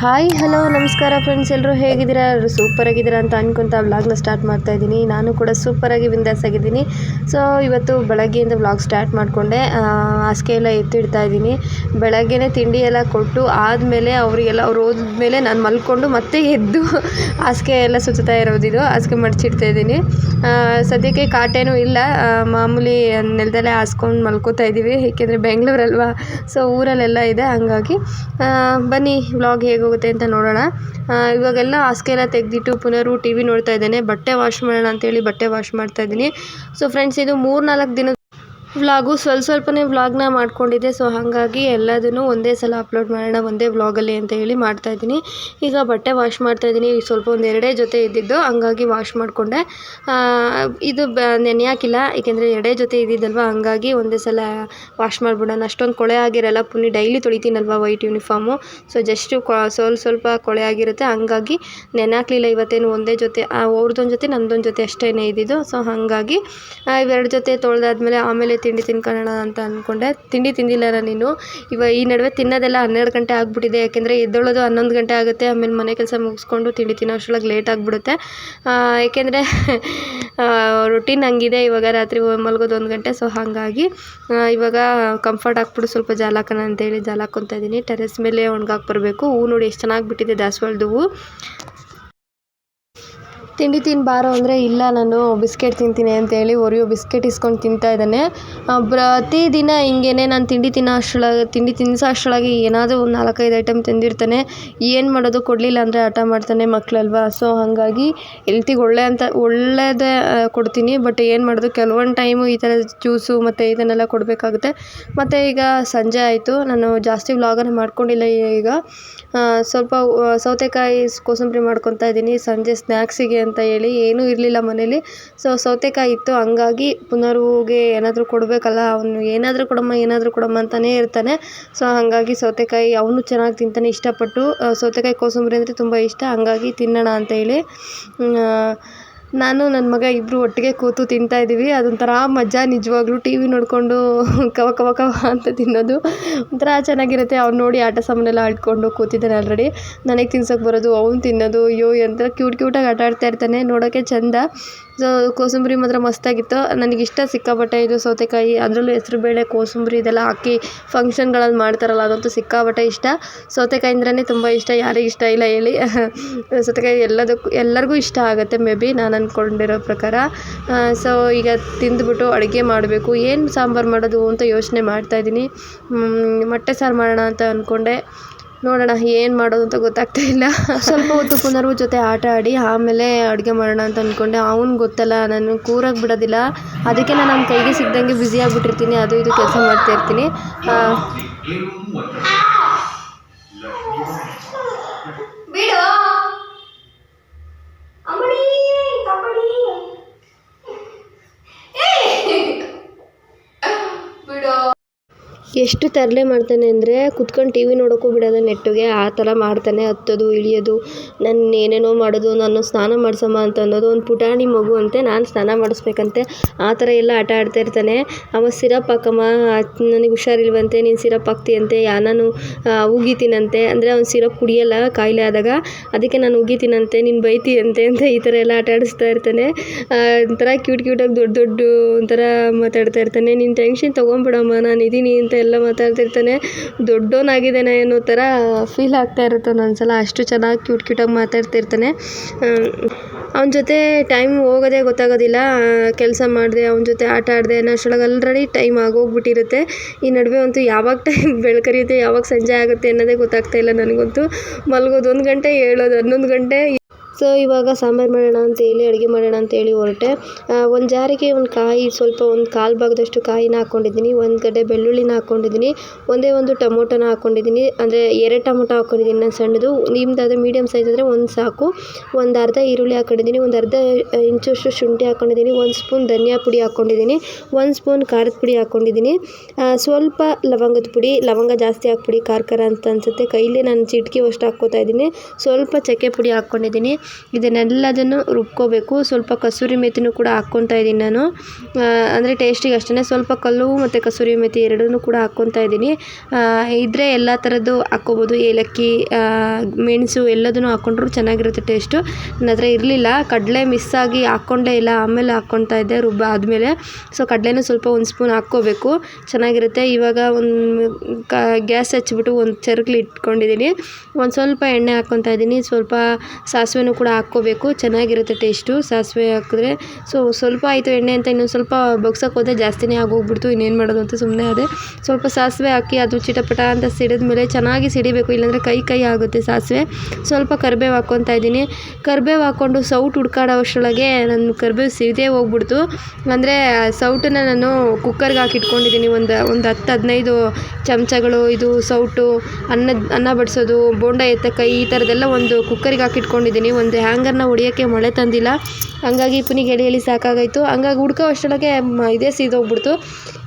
Hi hello ನಮಸ್ಕಾರ friends ಎಲ್ಲರೂ ಹೇಗಿದ್ದೀರಾ? ಎಲ್ಲರೂ ಸೂಪರ್ ಆಗಿದ್ದೀರಾ ಅಂತ ಅನ್ಕೊಂತ ವ್ಲಾಗ್ನ ಸ್ಟಾರ್ಟ್ ಮಾಡ್ತಾ ಇದ್ದೀನಿ. ನಾನು ಕೂಡ ಸೂಪರಾಗಿ ಬಿಂದಾಸ್ ಆಗಿದ್ದೀನಿ. ಸೊ ಇವತ್ತು ಬೆಳಗ್ಗೆಯಿಂದ ವ್ಲಾಗ್ ಸ್ಟಾರ್ಟ್ ಮಾಡಿಕೊಂಡೆ. ಹಾಸಿಗೆ ಎಲ್ಲ ಎತ್ತಿಡ್ತಾ ಇದ್ದೀನಿ. ಬೆಳಗ್ಗೆನೇ ತಿಂಡಿ ಎಲ್ಲ ಕೊಟ್ಟು ಆದಮೇಲೆ ಅವರಿಗೆಲ್ಲ, ಅವ್ರು ಓದಿದ್ಮೇಲೆ ನಾನು ಮಲ್ಕೊಂಡು ಮತ್ತೆ ಎದ್ದು ಹಾಸಿಗೆ ಎಲ್ಲ ಸುತ್ತಾ ಇರೋದಿದು ಹಾಸಿಗೆ ಮಡಚಿಡ್ತಾ ಇದ್ದೀನಿ. ಸದ್ಯಕ್ಕೆ ಕಾಟೇನೂ ಇಲ್ಲ. ಮಾಮೂಲಿ ನೆಲದಲ್ಲೇ ಹಾಸ್ಕೊಂಡು ಮಲ್ಕೋತಾ ಇದ್ದೀವಿ. ಏಕೆಂದರೆ ಬೆಂಗಳೂರಲ್ವಾ ಸೊ ಊರಲ್ಲೆಲ್ಲ ಇದೆ, ಹಾಗಾಗಿ. ಬನ್ನಿ ವ್ಲಾಗ್ ಹೇಗೋಗುತ್ತೆ ಅಂತ ನೋಡೋಣ. ಇವಾಗೆಲ್ಲ ಹಾಸಿಗೆ ಎಲ್ಲ ತೆಗೆದಿಟ್ಟು ಪುನರು ಟಿ ವಿ ನೋಡ್ತಾ ಇದ್ದೇನೆ. ಬಟ್ಟೆ ವಾಶ್ ಮಾಡೋಣ ಅಂತೇಳಿ ಬಟ್ಟೆ ವಾಶ್ ಮಾಡ್ತಾ ಇದ್ದೀನಿ. ಸೊ ಫ್ರೆಂಡ್ಸ್ ಇದು ಮೂರು ನಾಲ್ಕು ದಿನ ವ್ಲಾಗು ಸ್ವಲ್ಪ ಸ್ವಲ್ಪನೇ ವ್ಲಾಗ್ನ ಮಾಡ್ಕೊಂಡಿದ್ದೆ ಸೊ ಹಾಗಾಗಿ ಎಲ್ಲದನ್ನು ಒಂದೇ ಸಲ ಅಪ್ಲೋಡ್ ಮಾಡೋಣ, ಒಂದೇ ವ್ಲಾಗಲ್ಲಿ ಅಂತ ಹೇಳಿ ಮಾಡ್ತಾ ಇದ್ದೀನಿ. ಈಗ ಬಟ್ಟೆ ವಾಶ್ ಮಾಡ್ತಾ ಇದ್ದೀನಿ ಸ್ವಲ್ಪ ಒಂದು ಎರಡೇ ಜೊತೆ ಇದ್ದಿದ್ದು, ಹಂಗಾಗಿ ವಾಶ್ ಮಾಡಿಕೊಂಡೆ. ಇದು ಬ, ನೆನೆಯಾಕಿಲ್ಲ, ಏಕೆಂದರೆ ಎರಡೇ ಜೊತೆ ಇದ್ದಿದ್ದಲ್ವ, ಹಂಗಾಗಿ ಒಂದೇ ಸಲ ವಾಶ್ ಮಾಡಿಬಿಡೋಣ. ಅಷ್ಟೊಂದು ಕೊಳೆ ಆಗಿರಲ್ಲ ಪುನಿ ಡೈಲಿ ತೊಳಿತೀನಲ್ವ ವೈಟ್ ಯೂನಿಫಾರ್ಮು ಸೊ ಜಸ್ಟು ಸ್ವಲ್ಪ ಸ್ವಲ್ಪ ಕೊಳೆ ಆಗಿರುತ್ತೆ. ಹಂಗಾಗಿ ನೆನೆ ಹಾಕ್ಲಿಲ್ಲ ಇವತ್ತೇನು ಒಂದೇ ಜೊತೆ ಅವ್ರದ್ದೊಂದು ಜೊತೆ ನಂದೊಂದು ಜೊತೆ ಅಷ್ಟೇ ಇದ್ದಿದ್ದು ಸೊ ಹಾಗಾಗಿ ಇವೆರಡು ಜೊತೆ ತೊಳೆದಾದ್ಮೇಲೆ ಆಮೇಲೆ ತಿಂಡಿ ತಿನ್ಕೊಳ್ಳೋಣ ಅಂತ ಅಂದ್ಕೊಂಡೆ ತಿಂಡಿ ತಿಂದಿಲ್ಲ ನೀನು? ಇವಾಗ ಈ ನಡುವೆ ತಿನ್ನೋದೆಲ್ಲ ಹನ್ನೆರಡು ಗಂಟೆ ಆಗಿಬಿಟ್ಟಿದೆ. ಯಾಕೆಂದರೆ ಎದ್ದೊಳೋದು ಹನ್ನೊಂದು ಗಂಟೆ ಆಗುತ್ತೆ. ಆಮೇಲೆ ಮನೆ ಕೆಲಸ ಮುಗಿಸ್ಕೊಂಡು ತಿಂಡಿ ತಿನ್ನೋ ಅಷ್ಟರೊಳಗೆ ಲೇಟ್ ಆಗಿಬಿಡುತ್ತೆ. ಏಕೆಂದರೆ ರೊಟೀನ್ ಹಂಗಿದೆ. ಇವಾಗ ರಾತ್ರಿ ಮಲಗೋದು ಒಂದು ಗಂಟೆ. ಸೊ ಹಾಗಾಗಿ ಇವಾಗ ಕಂಫರ್ಟ್ ಹಾಕ್ಬಿಟ್ಟು ಸ್ವಲ್ಪ ಜಾಲ ಹಾಕೋಣ ಅಂತೇಳಿ ಜಾಲ ಇದ್ದೀನಿ. ಟೆರೆಸ್ ಮೇಲೆ ಒಣಗಾಕಿ ಬರಬೇಕು. ಹೂ ನೋಡಿ ಎಷ್ಟು ಚೆನ್ನಾಗಿ ಬಿಟ್ಟಿದೆ ದಾಸವಾಳದ ಹೂವು ತಿಂಡಿ ತಿನ್ಬಾರೋ ಅಂದರೆ ಇಲ್ಲ, ನಾನು ಬಿಸ್ಕೆಟ್ ತಿಂತೀನಿ ಅಂತೇಳಿ ಒರಿಯೋ ಬಿಸ್ಕೆಟ್ ಇಸ್ಕೊಂಡು ತಿಂತಾ ಇದ್ದಾನೆ. ಪ್ರತಿದಿನ ಹಿಂಗೇನೆ ನಾನು ತಿಂಡಿ ತಿನ್ನೋ ಅಷ್ಟರೊಳಗೆ, ತಿಂಡಿ ತಿನ್ನಿಸೋ ಅಷ್ಟರೊಳಗೆ ಏನಾದರೂ ಒಂದು ನಾಲ್ಕೈದು ಐಟಮ್ ತಿಂದಿರ್ತಾನೆ. ಏನು ಮಾಡೋದು ಕೊಡಲಿಲ್ಲ ಅಂದರೆ ಹಠ ಮಾಡ್ತಾನೆ ಮಕ್ಕಳಲ್ವಾ ಸೊ ಹಾಗಾಗಿ ಹೆಲ್ತಿಗೆ ಒಳ್ಳೆ ಅಂತ ಒಳ್ಳೆಯದೇ ಕೊಡ್ತೀನಿ. ಬಟ್ ಏನು ಮಾಡೋದು, ಕೆಲವೊಂದು ಟೈಮು ಈ ಥರ ಜ್ಯೂಸು ಮತ್ತು ಇದನ್ನೆಲ್ಲ ಕೊಡಬೇಕಾಗುತ್ತೆ. ಮತ್ತು ಈಗ ಸಂಜೆ ಆಯಿತು. ನಾನು ಜಾಸ್ತಿ ವ್ಲಾಗನ್ನು ಮಾಡ್ಕೊಂಡಿಲ್ಲ ಈಗ. ಸ್ವಲ್ಪ ಸೌತೆಕಾಯಿ ಕೋಸಂಬರಿ ಮಾಡ್ಕೊತಾ ಇದ್ದೀನಿ. ಸಂಜೆ ಸ್ನ್ಯಾಕ್ಸಿಗೆ ಅಂತ ಹೇಳಿ ಏನೂ ಇರಲಿಲ್ಲ ಮನೇಲಿ. ಸೊ ಸೌತೆಕಾಯಿ ಇತ್ತು. ಹಂಗಾಗಿ ಪುನರ್ವುಗೆ ಏನಾದರೂ ಕೊಡಬೇಕಲ್ಲ, ಅವನು ಏನಾದರೂ ಕೊಡಮ್ಮ ಏನಾದರೂ ಕೊಡಮ್ಮ ಅಂತಲೇ ಇರ್ತಾನೆ. ಸೊ ಹಾಗಾಗಿ ಸೌತೆಕಾಯಿ ಅವನು ಚೆನ್ನಾಗಿ ತಿಂತಾನೆ, ಇಷ್ಟಪಟ್ಟು. ಸೌತೆಕಾಯಿ ಕೋಸಂಬರಿ ಅಂದರೆ ತುಂಬ ಇಷ್ಟ. ಹಂಗಾಗಿ ತಿನ್ನೋಣ ಅಂತ ಹೇಳಿ ನಾನು ನನ್ನ ಮಗ ಇಬ್ಬರು ಒಟ್ಟಿಗೆ ಕೂತು ತಿಂತಾ ಇದ್ದೀವಿ ಅದೊಂಥರ ಮಜಾ ನಿಜವಾಗ್ಲೂ ಟಿ ವಿ ನೋಡಿಕೊಂಡು ಕವ ಕವ ಕವ ಅಂತ ತಿನ್ನೋದು. ಒಂಥರ ಚೆನ್ನಾಗಿರುತ್ತೆ. ಅವ್ನು ನೋಡಿ ಆಟ ಸಾಮಾನೆಲ್ಲ ಆಡ್ಕೊಂಡು ಕೂತಿದ್ದಾನೆ ಆಲ್ರೆಡಿ ನನಗೆ ತಿನ್ಸೋಕೆ ಬರೋದು, ಅವ್ನು ತಿನ್ನೋದು, ಅಯ್ಯೋ ಎಂಥ ಕ್ಯೂಟ್ ಕ್ಯೂಟಾಗಿ ಆಟ ಆಡ್ತಾ ಇರ್ತಾನೆ. ನೋಡೋಕ್ಕೆ ಚಂದ. ಸೊ ಕೋಸಂಬರಿ ಮಾತ್ರ ಮಸ್ತಾಗಿತ್ತು. ನನಗಿಷ್ಟ ಸಿಕ್ಕಾಪಟ್ಟೆ ಇದು ಸೌತೆಕಾಯಿ. ಅದರಲ್ಲೂ ಹೆಸ್ರುಬೇಳೆ ಕೋಸಂಬರಿ ಇದೆಲ್ಲ ಹಾಕಿ ಫಂಕ್ಷನ್ಗಳಲ್ಲಿ ಮಾಡ್ತಾರಲ್ಲ, ಅದಂತೂ ಸಿಕ್ಕಾಪಟ್ಟೆ ಇಷ್ಟ. ಸೌತೆಕಾಯಿ ಅಂದ್ರೇ ತುಂಬ ಇಷ್ಟ. ಯಾರಿಗೆ ಇಷ್ಟ ಇಲ್ಲ ಹೇಳಿ. ಸೌತೆಕಾಯಿ ಎಲ್ಲದಕ್ಕೂ, ಎಲ್ಲರಿಗೂ ಇಷ್ಟ ಆಗುತ್ತೆ ಮೇ ಬಿ ನಾನು ಅಂದ್ಕೊಂಡಿರೋ ಪ್ರಕಾರ ಸೊ ಈಗ ತಿಂದುಬಿಟ್ಟು ಅಡುಗೆ ಮಾಡಬೇಕು. ಏನು ಸಾಂಬಾರು ಮಾಡೋದು ಅಂತ ಯೋಚನೆ ಮಾಡ್ತಾಯಿದ್ದೀನಿ ಮೊಟ್ಟೆ ಸಾರು ಮಾಡೋಣ ಅಂತ ಅಂದ್ಕೊಂಡೆ ನೋಡೋಣ ಏನು ಮಾಡೋದು ಅಂತ ಗೊತ್ತಾಗ್ತಾ ಇಲ್ಲ. ಸ್ವಲ್ಪ ಹೊತ್ತು ಪುನರ್ವ ಜೊತೆ ಆಟ ಆಡಿ ಆಮೇಲೆ ಅಡುಗೆ ಮಾಡೋಣ ಅಂತ ಅಂದ್ಕೊಂಡೆ ಅವನು ಗೊತ್ತಲ್ಲ, ನಾನು ಕೂರಾಗಿ ಬಿಡೋದಿಲ್ಲ. ಅದಕ್ಕೆ ನಾನು ನನ್ನ ಕೈಗೆ ಸಿಗ್ದಂಗೆ ಬ್ಯುಸಿ ಆಗಿಬಿಟ್ಟಿರ್ತೀನಿ. ಅದು ಇದು ಕೆಲಸ ಮಾಡ್ತಾ ಎಷ್ಟು ತರಲೆ ಮಾಡ್ತಾನೆ ಅಂದರೆ ಕುತ್ಕೊಂಡು ಟಿ ವಿ ನೋಡೋಕ್ಕೂ ಬಿಡೋಲ್ಲ ನೆಟ್ಟಿಗೆ, ಆ ಥರ ಮಾಡ್ತಾನೆ, ಹತ್ತೋದು, ಇಳಿಯೋದು ನನ್ನ ಏನೇನೋ ಮಾಡೋದು, ನಾನು ಸ್ನಾನ ಮಾಡಿಸಮ್ಮ ಅಂತ ಅನ್ನೋದು, ಒಂದು ಪುಟಾಣಿ ಮಗು ಅಂತೆ, ನಾನು ಸ್ನಾನ ಮಾಡಿಸ್ಬೇಕಂತೆ, ಆ ಥರ ಎಲ್ಲ ಆಟ ಆಡ್ತಾ ಇರ್ತಾನೆ. ಅವ ಸಿರಪ್ ಹಾಕಮ್ಮ ನನಗೆ ಹುಷಾರಿಲ್ವಂತೆ, ನೀನು ಸಿರಪ್ ಹಾಕ್ತೀಯಂತೆ, ಯಾ, ನಾನು ಉಗಿತೀನಂತೆ. ಅಂದರೆ ಅವ್ನು ಸಿರಪ್ ಕುಡಿಯಲ್ಲ, ಕಾಯಿಲೆ ಆದಾಗ, ಅದಕ್ಕೆ ನಾನು ಉಗಿತೀನಂತೆ, ನೀನು ಬೈತೀಯಂತೆ ಅಂತ ಈ ಥರ ಎಲ್ಲ ಆಟ ಆಡಿಸ್ತಾ ಇರ್ತಾನೆ. ಒಂಥರ ಕ್ಯೂಟ್ ಕ್ಯೂಟಾಗಿ ದೊಡ್ಡ ದೊಡ್ಡ ಒಂಥರ ಮಾತಾಡ್ತಾ ಇರ್ತಾನೆ. ನೀನು ಟೆನ್ಷನ್ ತೊಗೊಂಬಿಡಮ್ಮ ನಾನು ಇದ್ದೀನಿ ಅಂತ ಎಲ್ಲ ಮಾತಾಡ್ತಿರ್ತಾನೆ ದೊಡ್ಡವನಾಗಿದ್ದಾನೆ ಅನ್ನೋ ಥರ ಫೀಲ್ ಆಗ್ತಾ ಇರುತ್ತೆ ಒಂದೊಂದ್ಸಲ ಅಷ್ಟು ಚೆನ್ನಾಗಿ ಕ್ಯೂಟ್ ಕ್ಯೂಟಾಗಿ ಮಾತಾಡ್ತಿರ್ತಾನೆ. ಅವನ ಜೊತೆ ಟೈಮ್ ಹೋಗೋದೇ ಗೊತ್ತಾಗೋದಿಲ್ಲ. ಕೆಲಸ ಮಾಡಿದೆ, ಅವನ ಜೊತೆ ಆಟ ಆಡಿದೆ ಅನ್ನೋಷ್ಟರೊಳಗೆ ಆಲ್ರೆಡಿ ಟೈಮ್ ಆಗೋಗ್ಬಿಟ್ಟಿರುತ್ತೆ. ಈ ನಡುವೆ ಅಂತೂ ಯಾವಾಗ ಟೈಮ್ ಬೆಳಕರಿಯುತ್ತೆ ಯಾವಾಗ ಸಂಜೆ ಆಗುತ್ತೆ ಅನ್ನೋದೇ ಗೊತ್ತಾಗ್ತಾ ಇಲ್ಲ ನನಗಂತೂ. ಮಲಗೋದು ಒಂದು ಗಂಟೆ ಏಳೋದು ಹನ್ನೊಂದು ಗಂಟೆ. ಸೊ ಇವಾಗ ಸಾಂಬಾರು ಮಾಡೋಣ ಅಂತ ಹೇಳಿ, ಅಡುಗೆ ಮಾಡೋಣ ಅಂತ ಹೇಳಿ ಹೊರಟೆ. ಒಂದು ಜಾರಿಗೆ ಒಂದು ಕಾಯಿ, ಸ್ವಲ್ಪ ಒಂದು ಕಾಲು ಭಾಗದಷ್ಟು ಕಾಯಿನ ಹಾಕ್ಕೊಂಡಿದ್ದೀನಿ ಒಂದು ಗಡ್ಡೆ ಬೆಳ್ಳುಳ್ಳಿನ ಹಾಕ್ಕೊಂಡಿದ್ದೀನಿ ಒಂದೇ ಒಂದು ಟೊಮೊಟೊನ ಹಾಕ್ಕೊಂಡಿದ್ದೀನಿ ಅಂದರೆ ಎರಡು ಟೊಮೊಟೊ ಹಾಕ್ಕೊಂಡಿದ್ದೀನಿ ನಾನು ಸಣ್ಣದು. ನಿಮ್ದಾದರೆ ಮೀಡಿಯಮ್ ಸೈಜ್ ಆದರೆ ಒಂದು ಸಾಕು. ಒಂದು ಅರ್ಧ ಈರುಳ್ಳಿ ಹಾಕ್ಕೊಂಡಿದ್ದೀನಿ ಒಂದು ಅರ್ಧ ಇಂಚಷ್ಟು ಶುಂಠಿ ಹಾಕ್ಕೊಂಡಿದ್ದೀನಿ ಒಂದು ಸ್ಪೂನ್ ಧನಿಯಾ ಪುಡಿ ಹಾಕ್ಕೊಂಡಿದ್ದೀನಿ ಒಂದು ಸ್ಪೂನ್ ಖಾರದ ಪುಡಿ ಹಾಕ್ಕೊಂಡಿದ್ದೀನಿ ಸ್ವಲ್ಪ ಲವಂಗದ ಪುಡಿ, ಲವಂಗ ಜಾಸ್ತಿ ಹಾಕ್ಬಿಡಿ ಖಾರ ಖಾರ ಅಂತ ಅನಿಸುತ್ತೆ. ಕೈಲಿ ನಾನು ಚಿಟಕಿ ಅಷ್ಟು ಹಾಕ್ಕೋತಾ ಇದ್ದೀನಿ. ಸ್ವಲ್ಪ ಚಕ್ಕೆ ಪುಡಿ ಹಾಕ್ಕೊಂಡಿದ್ದೀನಿ ಇದನ್ನೆಲ್ಲದನ್ನು ರುಬ್ಕೋಬೇಕು. ಸ್ವಲ್ಪ ಕಸೂರಿ ಮೇಥಿನೂ ಕೂಡ ಹಾಕ್ಕೊತಾ ಇದ್ದೀನಿ ನಾನು. ಅಂದರೆ ಟೇಸ್ಟಿಗೆ ಅಷ್ಟೇ ಸ್ವಲ್ಪ ಕಲ್ಲು ಮತ್ತು ಕಸೂರಿ ಮೇಥಿ ಎರಡನ್ನೂ ಕೂಡ ಹಾಕ್ಕೊತಾ ಇದ್ದೀನಿ. ಇದ್ದರೆ ಎಲ್ಲ ಥರದ್ದು ಹಾಕ್ಕೋಬೋದು. ಏಲಕ್ಕಿ ಮೆಣಸು ಎಲ್ಲದನ್ನು ಹಾಕ್ಕೊಂಡ್ರು ಚೆನ್ನಾಗಿರುತ್ತೆ ಟೇಸ್ಟು ನನ್ನ ಹತ್ರ ಇರಲಿಲ್ಲ. ಕಡಲೆ ಮಿಸ್ ಆಗಿ ಹಾಕ್ಕೊಂಡೇ ಇಲ್ಲ, ಆಮೇಲೆ ಹಾಕ್ಕೊತಾ ಇದ್ದೆ ರುಬ್ಬ ಆದಮೇಲೆ. ಸೊ ಕಡಲೆನೂ ಸ್ವಲ್ಪ ಒಂದು ಸ್ಪೂನ್ ಹಾಕ್ಕೋಬೇಕು. ಚೆನ್ನಾಗಿರುತ್ತೆ. ಇವಾಗ ಒಂದು ಕ, ಗ್ಯಾಸ್ ಹಚ್ಬಿಟ್ಟು ಒಂದು ಚರಕ್ಲಿ ಇಟ್ಕೊಂಡಿದ್ದೀನಿ. ಒಂದು ಸ್ವಲ್ಪ ಎಣ್ಣೆ ಹಾಕ್ಕೊತಾ ಇದ್ದೀನಿ. ಸ್ವಲ್ಪ ಸಾಸಿವೆನೂ ಕೂಡ ಹಾಕ್ಕೋಬೇಕು. ಚೆನ್ನಾಗಿರುತ್ತೆ ಟೇಸ್ಟು. ಸಾಸಿವೆ ಹಾಕಿದ್ರೆ ಸೊ ಸ್ವಲ್ಪ ಆಯಿತು ಎಣ್ಣೆ ಅಂತ ಇನ್ನೊಂದು ಸ್ವಲ್ಪ ಬಗ್ಸಕ್ಕೆ ಹೋದೆ ಜಾಸ್ತಿನೇ ಆಗೋಗ್ಬಿಡ್ತು. ಇನ್ನೇನು ಮಾಡೋದು ಅಂತ ಸುಮ್ಮನೆ ಅದೇ. ಸ್ವಲ್ಪ ಸಾಸಿವೆ ಹಾಕಿ ಅದು ಚಿಟಪಟ ಅಂತ ಸಿಡಿದ ಮೇಲೆ ಚೆನ್ನಾಗಿ ಸಿಡಿಬೇಕು. ಇಲ್ಲಾಂದರೆ ಕೈ ಕೈ ಆಗುತ್ತೆ ಸಾಸಿವೆ. ಸ್ವಲ್ಪ ಕರಿಬೇವು ಹಾಕ್ಕೊತಾ ಇದ್ದೀನಿ. ಕರಿಬೇವು ಹಾಕ್ಕೊಂಡು ಸೌಟ್ ಹುಡ್ಕಾಡೋ ಅಷ್ಟರೊಳಗೆ ನನ್ನ ಕರಿಬೇವು ಸಿದೇ ಹೋಗ್ಬಿಡ್ತು. ಅಂದರೆ ಸೌಟನ್ನು ನಾನು ಕುಕ್ಕರ್ಗೆ ಹಾಕಿ ಇಟ್ಕೊಂಡಿದ್ದೀನಿ ಒಂದು ಒಂದು ಹತ್ತು, ಹದಿನೈದು ಚಮಚಗಳು ಇದು ಸೌಟು, ಅನ್ನ ಅನ್ನ ಬಡಿಸೋದು, ಬೋಂಡ ಕೈ ಈ ಥರದ್ದೆಲ್ಲ ಒಂದು ಕುಕ್ಕರಿಗೆ ಹಾಕಿ ಇಟ್ಕೊಂಡಿದ್ದೀನಿ ಒಂದು ಹ್ಯಾಂಗರ್ನ ಹೊಡಿಯೋಕ್ಕೆ ಮೊಳೆ ತಂದಿಲ್ಲ. ಹಂಗಾಗಿ ಪುನಿಗೆ ಎಳಿ ಎಳಿ ಹಂಗಾಗಿ ಹುಡ್ಕೋ ಅಷ್ಟರೊಳಗೆ ಮ- ಇದೇ ಸೀದೋಗ್ಬಿಡ್ತು.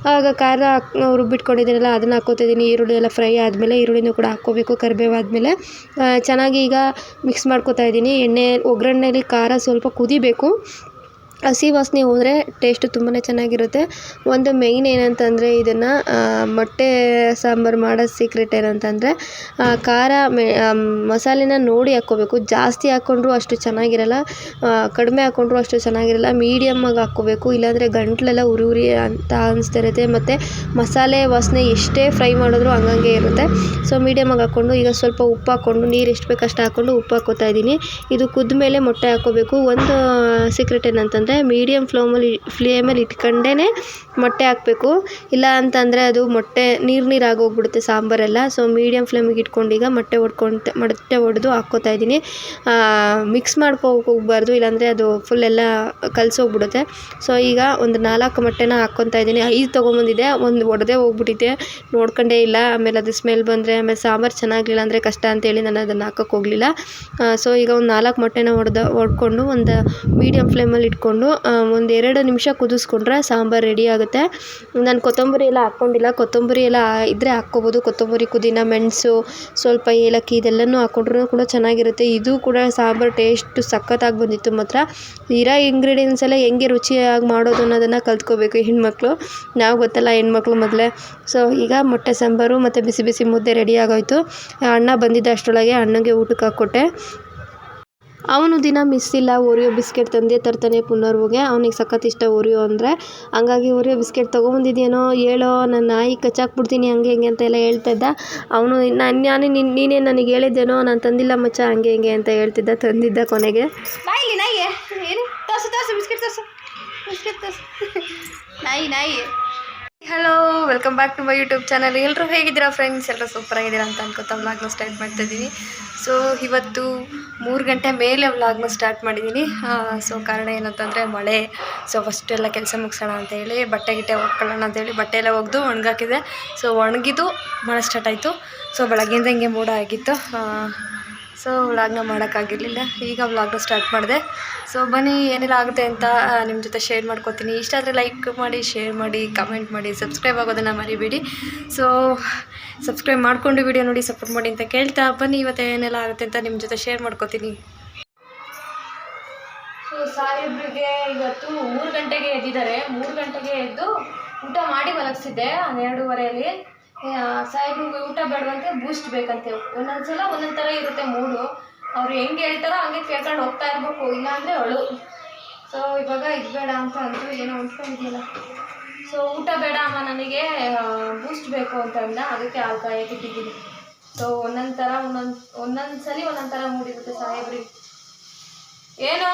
ಆಗ ಖಾರ ರುಬ್ಬಿಟ್ಕೊಂಡಿದ್ದೀನಲ್ಲ ಅದನ್ನು ಹಾಕ್ಕೋತಿದ್ದೀನಿ ಈರುಳ್ಳಿ ಎಲ್ಲ ಫ್ರೈ ಆದಮೇಲೆ ಈರುಳ್ಳಿನೂ ಕೂಡ ಹಾಕ್ಕೋಬೇಕು, ಕರಿಬೇವು ಆದಮೇಲೆ. ಚೆನ್ನಾಗಿ ಈಗ ಮಿಕ್ಸ್ ಮಾಡ್ಕೋತಾ ಇದ್ದೀನಿ. ಎಣ್ಣೆ ಒಗ್ಗರಣೆಯಲ್ಲಿ ಖಾರ ಸ್ವಲ್ಪ ಕುದಿಬೇಕು. ಹಸಿ ವಾಸನೆ ಹೋದರೆ ಟೇಸ್ಟ್ ತುಂಬಾ ಚೆನ್ನಾಗಿರುತ್ತೆ. ಒಂದು ಮೇಯ್ನ್ ಏನಂತಂದರೆ ಇದನ್ನು ಮೊಟ್ಟೆ ಸಾಂಬಾರು ಮಾಡೋ ಸೀಕ್ರೆಟ್ ಏನಂತಂದರೆ ಖಾರ ಮೆ ಮಸಾಲೆನ ನೋಡಿ ಹಾಕ್ಕೋಬೇಕು. ಜಾಸ್ತಿ ಹಾಕ್ಕೊಂಡ್ರೂ ಅಷ್ಟು ಚೆನ್ನಾಗಿರಲ್ಲ ಕಡಿಮೆ ಹಾಕ್ಕೊಂಡ್ರೂ ಅಷ್ಟು ಚೆನ್ನಾಗಿರಲ್ಲ ಮೀಡಿಯಮ್ಮಾಗಿ ಹಾಕ್ಕೋಬೇಕು. ಇಲ್ಲಾಂದರೆ ಗಂಟಲೆಲ್ಲ ಉರಿ ಉರಿ ಅಂತ ಅನಿಸ್ತಾ ಇರುತ್ತೆ. ಮತ್ತು ಮಸಾಲೆ ವಾಸನೆ ಎಷ್ಟೇ ಫ್ರೈ ಮಾಡಿದ್ರು ಹಂಗಂಗೆ ಇರುತ್ತೆ. ಸೊ ಮೀಡಿಯಮ್ಮಾಗಿ ಹಾಕ್ಕೊಂಡು ಈಗ ಸ್ವಲ್ಪ ಉಪ್ಪು ಹಾಕ್ಕೊಂಡು, ನೀರು ಎಷ್ಟು ಬೇಕು ಅಷ್ಟು ಹಾಕ್ಕೊಂಡು ಉಪ್ಪು ಹಾಕ್ಕೋತಾ ಇದ್ದೀನಿ. ಇದು ಕುದ್ದ ಮೇಲೆ ಮೊಟ್ಟೆ ಹಾಕ್ಕೋಬೇಕು. ಒಂದು ಸೀಕ್ರೆಟ್ ಏನಂತಂದರೆ ಮೀಡಿಯಮ್ ಫ್ಲೋಮಲ್ಲಿ ಫ್ಲೇಮಲ್ಲಿ ಇಟ್ಕೊಂಡೇ ಮೊಟ್ಟೆ ಹಾಕಬೇಕು. ಇಲ್ಲ ಅಂತಂದರೆ ಅದು ಮೊಟ್ಟೆ, ನೀರು ನೀರು ಆಗೋಗ್ಬಿಡುತ್ತೆ ಸಾಂಬಾರೆಲ್ಲ. ಸೊ ಮೀಡಿಯಮ್ ಫ್ಲೇಮಿಗೆ ಇಟ್ಕೊಂಡು ಈಗ ಮೊಟ್ಟೆ ಹೊಡ್ಕೊಂತ ಮೊಟ್ಟೆ ಹೊಡೆದು ಹಾಕ್ಕೋತಾ ಇದ್ದೀನಿ. ಮಿಕ್ಸ್ ಮಾಡ್ಕೊ ಹೋಗ್ಬಾರ್ದು ಇಲ್ಲಾಂದರೆ ಅದು ಫುಲ್ ಎಲ್ಲ ಕಲಸೋಗ್ಬಿಡುತ್ತೆ. ಸೊ ಈಗ ಒಂದು ನಾಲ್ಕು ಮೊಟ್ಟೆನ ಹಾಕ್ಕೊತಾ ಇದ್ದೀನಿ. ಐದು ತೊಗೊಂಬಂದಿದ್ದೆ ಒಂದು ಒಡೆದೇ ಹೋಗ್ಬಿಟ್ಟಿದೆ. ನೋಡ್ಕೊಂಡೇ ಇಲ್ಲ. ಆಮೇಲೆ ಅದು ಸ್ಮೆಲ್ ಬಂದರೆ, ಆಮೇಲೆ ಸಾಂಬಾರು ಚೆನ್ನಾಗಿಲ್ಲ ಅಂದರೆ ಕಷ್ಟ ಅಂತೇಳಿ ನಾನು ಅದನ್ನು ಹಾಕೋಕ್ಕೆ ಹೋಗಲಿಲ್ಲ. ಸೊ ಈಗ ಒಂದು ನಾಲ್ಕು ಮೊಟ್ಟೆನ ಹೊಡೆದ ಹೊಡ್ಕೊಂಡು ಒಂದು ಮೀಡಿಯಮ್ ಫ್ಲೇಮಲ್ಲಿ ಇಟ್ಕೊಂಡು ಒಂದು ಎರಡು ನಿಮಿಷ ಕುದಿಸ್ಕೊಂಡ್ರೆ ಸಾಂಬಾರು ರೆಡಿ ಆಗುತ್ತೆ. ನಾನು ಕೊತ್ತಂಬರಿ ಎಲ್ಲ ಹಾಕ್ಕೊಂಡಿಲ್ಲ ಕೊತ್ತಂಬರಿ ಎಲ್ಲ ಇದ್ದರೆ ಹಾಕ್ಕೊಬೋದು. ಕೊತ್ತಂಬರಿ ಪುದೀನ, ಮೆಣಸು, ಸ್ವಲ್ಪ ಏಲಕ್ಕಿ ಇದೆಲ್ಲನೂ ಹಾಕ್ಕೊಂಡ್ರೂ ಕೂಡ ಚೆನ್ನಾಗಿರುತ್ತೆ. ಇದು ಕೂಡ ಸಾಂಬಾರು ಟೇಸ್ಟ್ ಸಖತ್ತಾಗಿ ಬಂದಿತ್ತು ಮಾತ್ರ. ಇರೋ ಇಂಗ್ರೀಡಿಯೆಂಟ್ಸ್ ಎಲ್ಲ ಹೆಂಗೆ ರುಚಿಯಾಗಿ ಮಾಡೋದು ಅನ್ನೋದನ್ನು ಕಲ್ತ್ಕೋಬೇಕು ಹೆಣ್ಮಕ್ಳು. ನಾವು ಗೊತ್ತಲ್ಲ ಹೆಣ್ಮಕ್ಳು ಮೊದಲೇ ಸೊ ಈಗ ಮೊಟ್ಟೆ ಸಾಂಬಾರು ಮತ್ತು ಬಿಸಿ ಬಿಸಿ ಮುದ್ದೆ ರೆಡಿ ಆಗೋಯ್ತು. ಅಣ್ಣ ಬಂದಿದ್ದ ಅಷ್ಟರೊಳಗೆ ಅಣ್ಣಂಗೆ ಊಟಕ್ಕೆ ಹಾಕ್ಕೊಟ್ಟೆ. ಅವನು ದಿನ ಮಿಸ್ ಇಲ್ಲ ಓರಿಯೋ ಬಿಸ್ಕೆಟ್ ತಂದೇ ತರ್ತಾನೆ ಪುನರ್ವಗೆ ಅವ್ನಿಗೆ ಸಖತ್ ಇಷ್ಟ ಓರಿಯೋ ಅಂದರೆ. ಹಂಗಾಗಿ ಓರಿಯೋ ಬಿಸ್ಕೆಟ್ ತೊಗೊಂಬಂದಿದ್ಯೇನೋ ಹೇಳೋ, ನನ್ನ ನಾಯಿ ಕಚ್ಚಾಕ್ಬಿಡ್ತೀನಿ, ಹಂಗೆ, ಹಿಂಗೆ ಅಂತ ಎಲ್ಲ ಹೇಳ್ತಿದ್ದ ಅವನು ನಾನು ನಾನು ನಿನ್ನ ನೀನೇ ನನಗೆ ಹೇಳಿದ್ದೇನೋ, ನಾನು ತಂದಿಲ್ಲ ಮಚ್ಚ, ಹಂಗೆ, ಹಿಂಗೆ ಅಂತ ಹೇಳ್ತಿದ್ದ, ತಂದಿದ್ದ ಕೊನೆಗೆ. ನಾಯಿ ನಾಯಿ, ಏನು? ಬಿಸ್ಕೆಟ್ ಬಿಸ್ಕೆಟ್ ನಾಯಿ ನಾಯಿ. Hello welcome back to my YouTube channel ಎಲ್ಲರೂ ಹೇಗಿದ್ದೀರಾ ಫ್ರೆಂಡ್ಸ್ ಎಲ್ಲರೂ ಸೂಪರ್ ಆಗಿದ್ದೀರಾ ಅಂತ ಅನ್ಕೋತಾ ವ್ಲಾಗ್ನ ಸ್ಟಾರ್ಟ್ ಮಾಡ್ತಾ ಇದ್ದೀನಿ. ಸೊ ಇವತ್ತು ಮೂರು ಗಂಟೆ ಮೇಲೆ ವ್ಲಾಗ್ನ ಸ್ಟಾರ್ಟ್ ಮಾಡಿದ್ದೀನಿ. ಸೊ ಕಾರಣ ಏನಂತಂದರೆ ಮಳೆ. ಸೊ ಫಸ್ಟ್ ಎಲ್ಲ ಕೆಲಸ ಮುಗಿಸೋಣ ಅಂತೇಳಿ ಬಟ್ಟೆ ಗಿಟ್ಟೆ ಒಗ್ಕೊಳ್ಳೋಣ ಅಂತೇಳಿ ಬಟ್ಟೆ ಎಲ್ಲ ಒಗೆದು ಒಣಗಾಕಿದೆ ಸೊ ಒಣಗಿದ್ದು ಮಳೆ ಸ್ಟಾರ್ಟ್ ಆಯಿತು. ಸೊ ಬೆಳಗ್ಗೆಯಿಂದ ಹಿಂಗೆ ಮೋಡ ಆಗಿತ್ತು. ಸೊ ವ್ಲಾಗ್ನ ಮಾಡೋಕ್ಕಾಗಿರಲಿಲ್ಲ. ಈಗ ವ್ಲಾಗ್ನ ಸ್ಟಾರ್ಟ್ ಮಾಡಿದೆ. ಸೊ ಬನ್ನಿ, ಏನೆಲ್ಲ ಆಗುತ್ತೆ ಅಂತ ನಿಮ್ಮ ಜೊತೆ ಶೇರ್ ಮಾಡ್ಕೊತೀನಿ. ಇಷ್ಟ ಆದರೆ ಲೈಕ್ ಮಾಡಿ ಶೇರ್ ಮಾಡಿ ಕಮೆಂಟ್ ಮಾಡಿ ಸಬ್ಸ್ಕ್ರೈಬ್ ಆಗೋದನ್ನು ಮರಿಬೇಡಿ. ಸೊ ಸಬ್ಸ್ಕ್ರೈಬ್ ಮಾಡಿಕೊಂಡು ವಿಡಿಯೋ ನೋಡಿ ಸಪೋರ್ಟ್ ಮಾಡಿ ಅಂತ ಕೇಳ್ತಾ ಬನ್ನಿ. ಇವತ್ತು ಏನೆಲ್ಲ ಆಗುತ್ತೆ ಅಂತ ನಿಮ್ಮ ಜೊತೆ ಶೇರ್ ಮಾಡ್ಕೊತೀನಿ. ಸೊ ಸಾಹೇಬ್ರಿಗೆ ಇವತ್ತು ಮೂರು ಗಂಟೆಗೆ ಎದ್ದಿದ್ದಾರೆ. ಮೂರು ಗಂಟೆಗೆ ಎದ್ದು ಊಟ ಮಾಡಿ ಮಲಗಿಸಿದ್ದೆ ಹನ್ನೆರಡೂವರೆಯಲ್ಲಿ ಸಾಹೇಬ್ರಿಗೆ ಊಟ ಬೇಡವಂತೆ ಬೂಸ್ಟ್ ಬೇಕಂತೆ. ಒಂದೊಂದು ಸಲ ಒಂದೊಂದು ಥರ ಇರುತ್ತೆ ಮೂಡು ಅವ್ರು ಹೆಂಗೆ ಹೇಳ್ತಾರೋ ಹಂಗೆ ಕೇಳ್ಕೊಂಡು ಹೋಗ್ತಾ ಇರಬೇಕು, ಇಲ್ಲಾಂದರೆ ಅವಳು ಸೊ ಇವಾಗ ಇದು ಬೇಡ ಅಂತ ಅಂದರು, ಏನೋ ಅಂದ್ಕೊಂಡಿದ್ದಿಲ್ಲ ಸೊ ಊಟ ಬೇಡ ಅಮ್ಮ, ನನಗೆ ಬೂಸ್ಟ್ ಬೇಕು ಅಂತ ಅಂದ ಅದಕ್ಕೆ ಆ ಕಾಯಕ್ಕೆ ಸೊ ಒಂದೊಂದು ಥರ ಒಂದೊಂದು ಒಂದೊಂದು ಸಲ ಒಂದೊಂದು ಥರ ಮೂಡಿರುತ್ತೆ ಸಾಹೇಬ್ರಿ ಏನು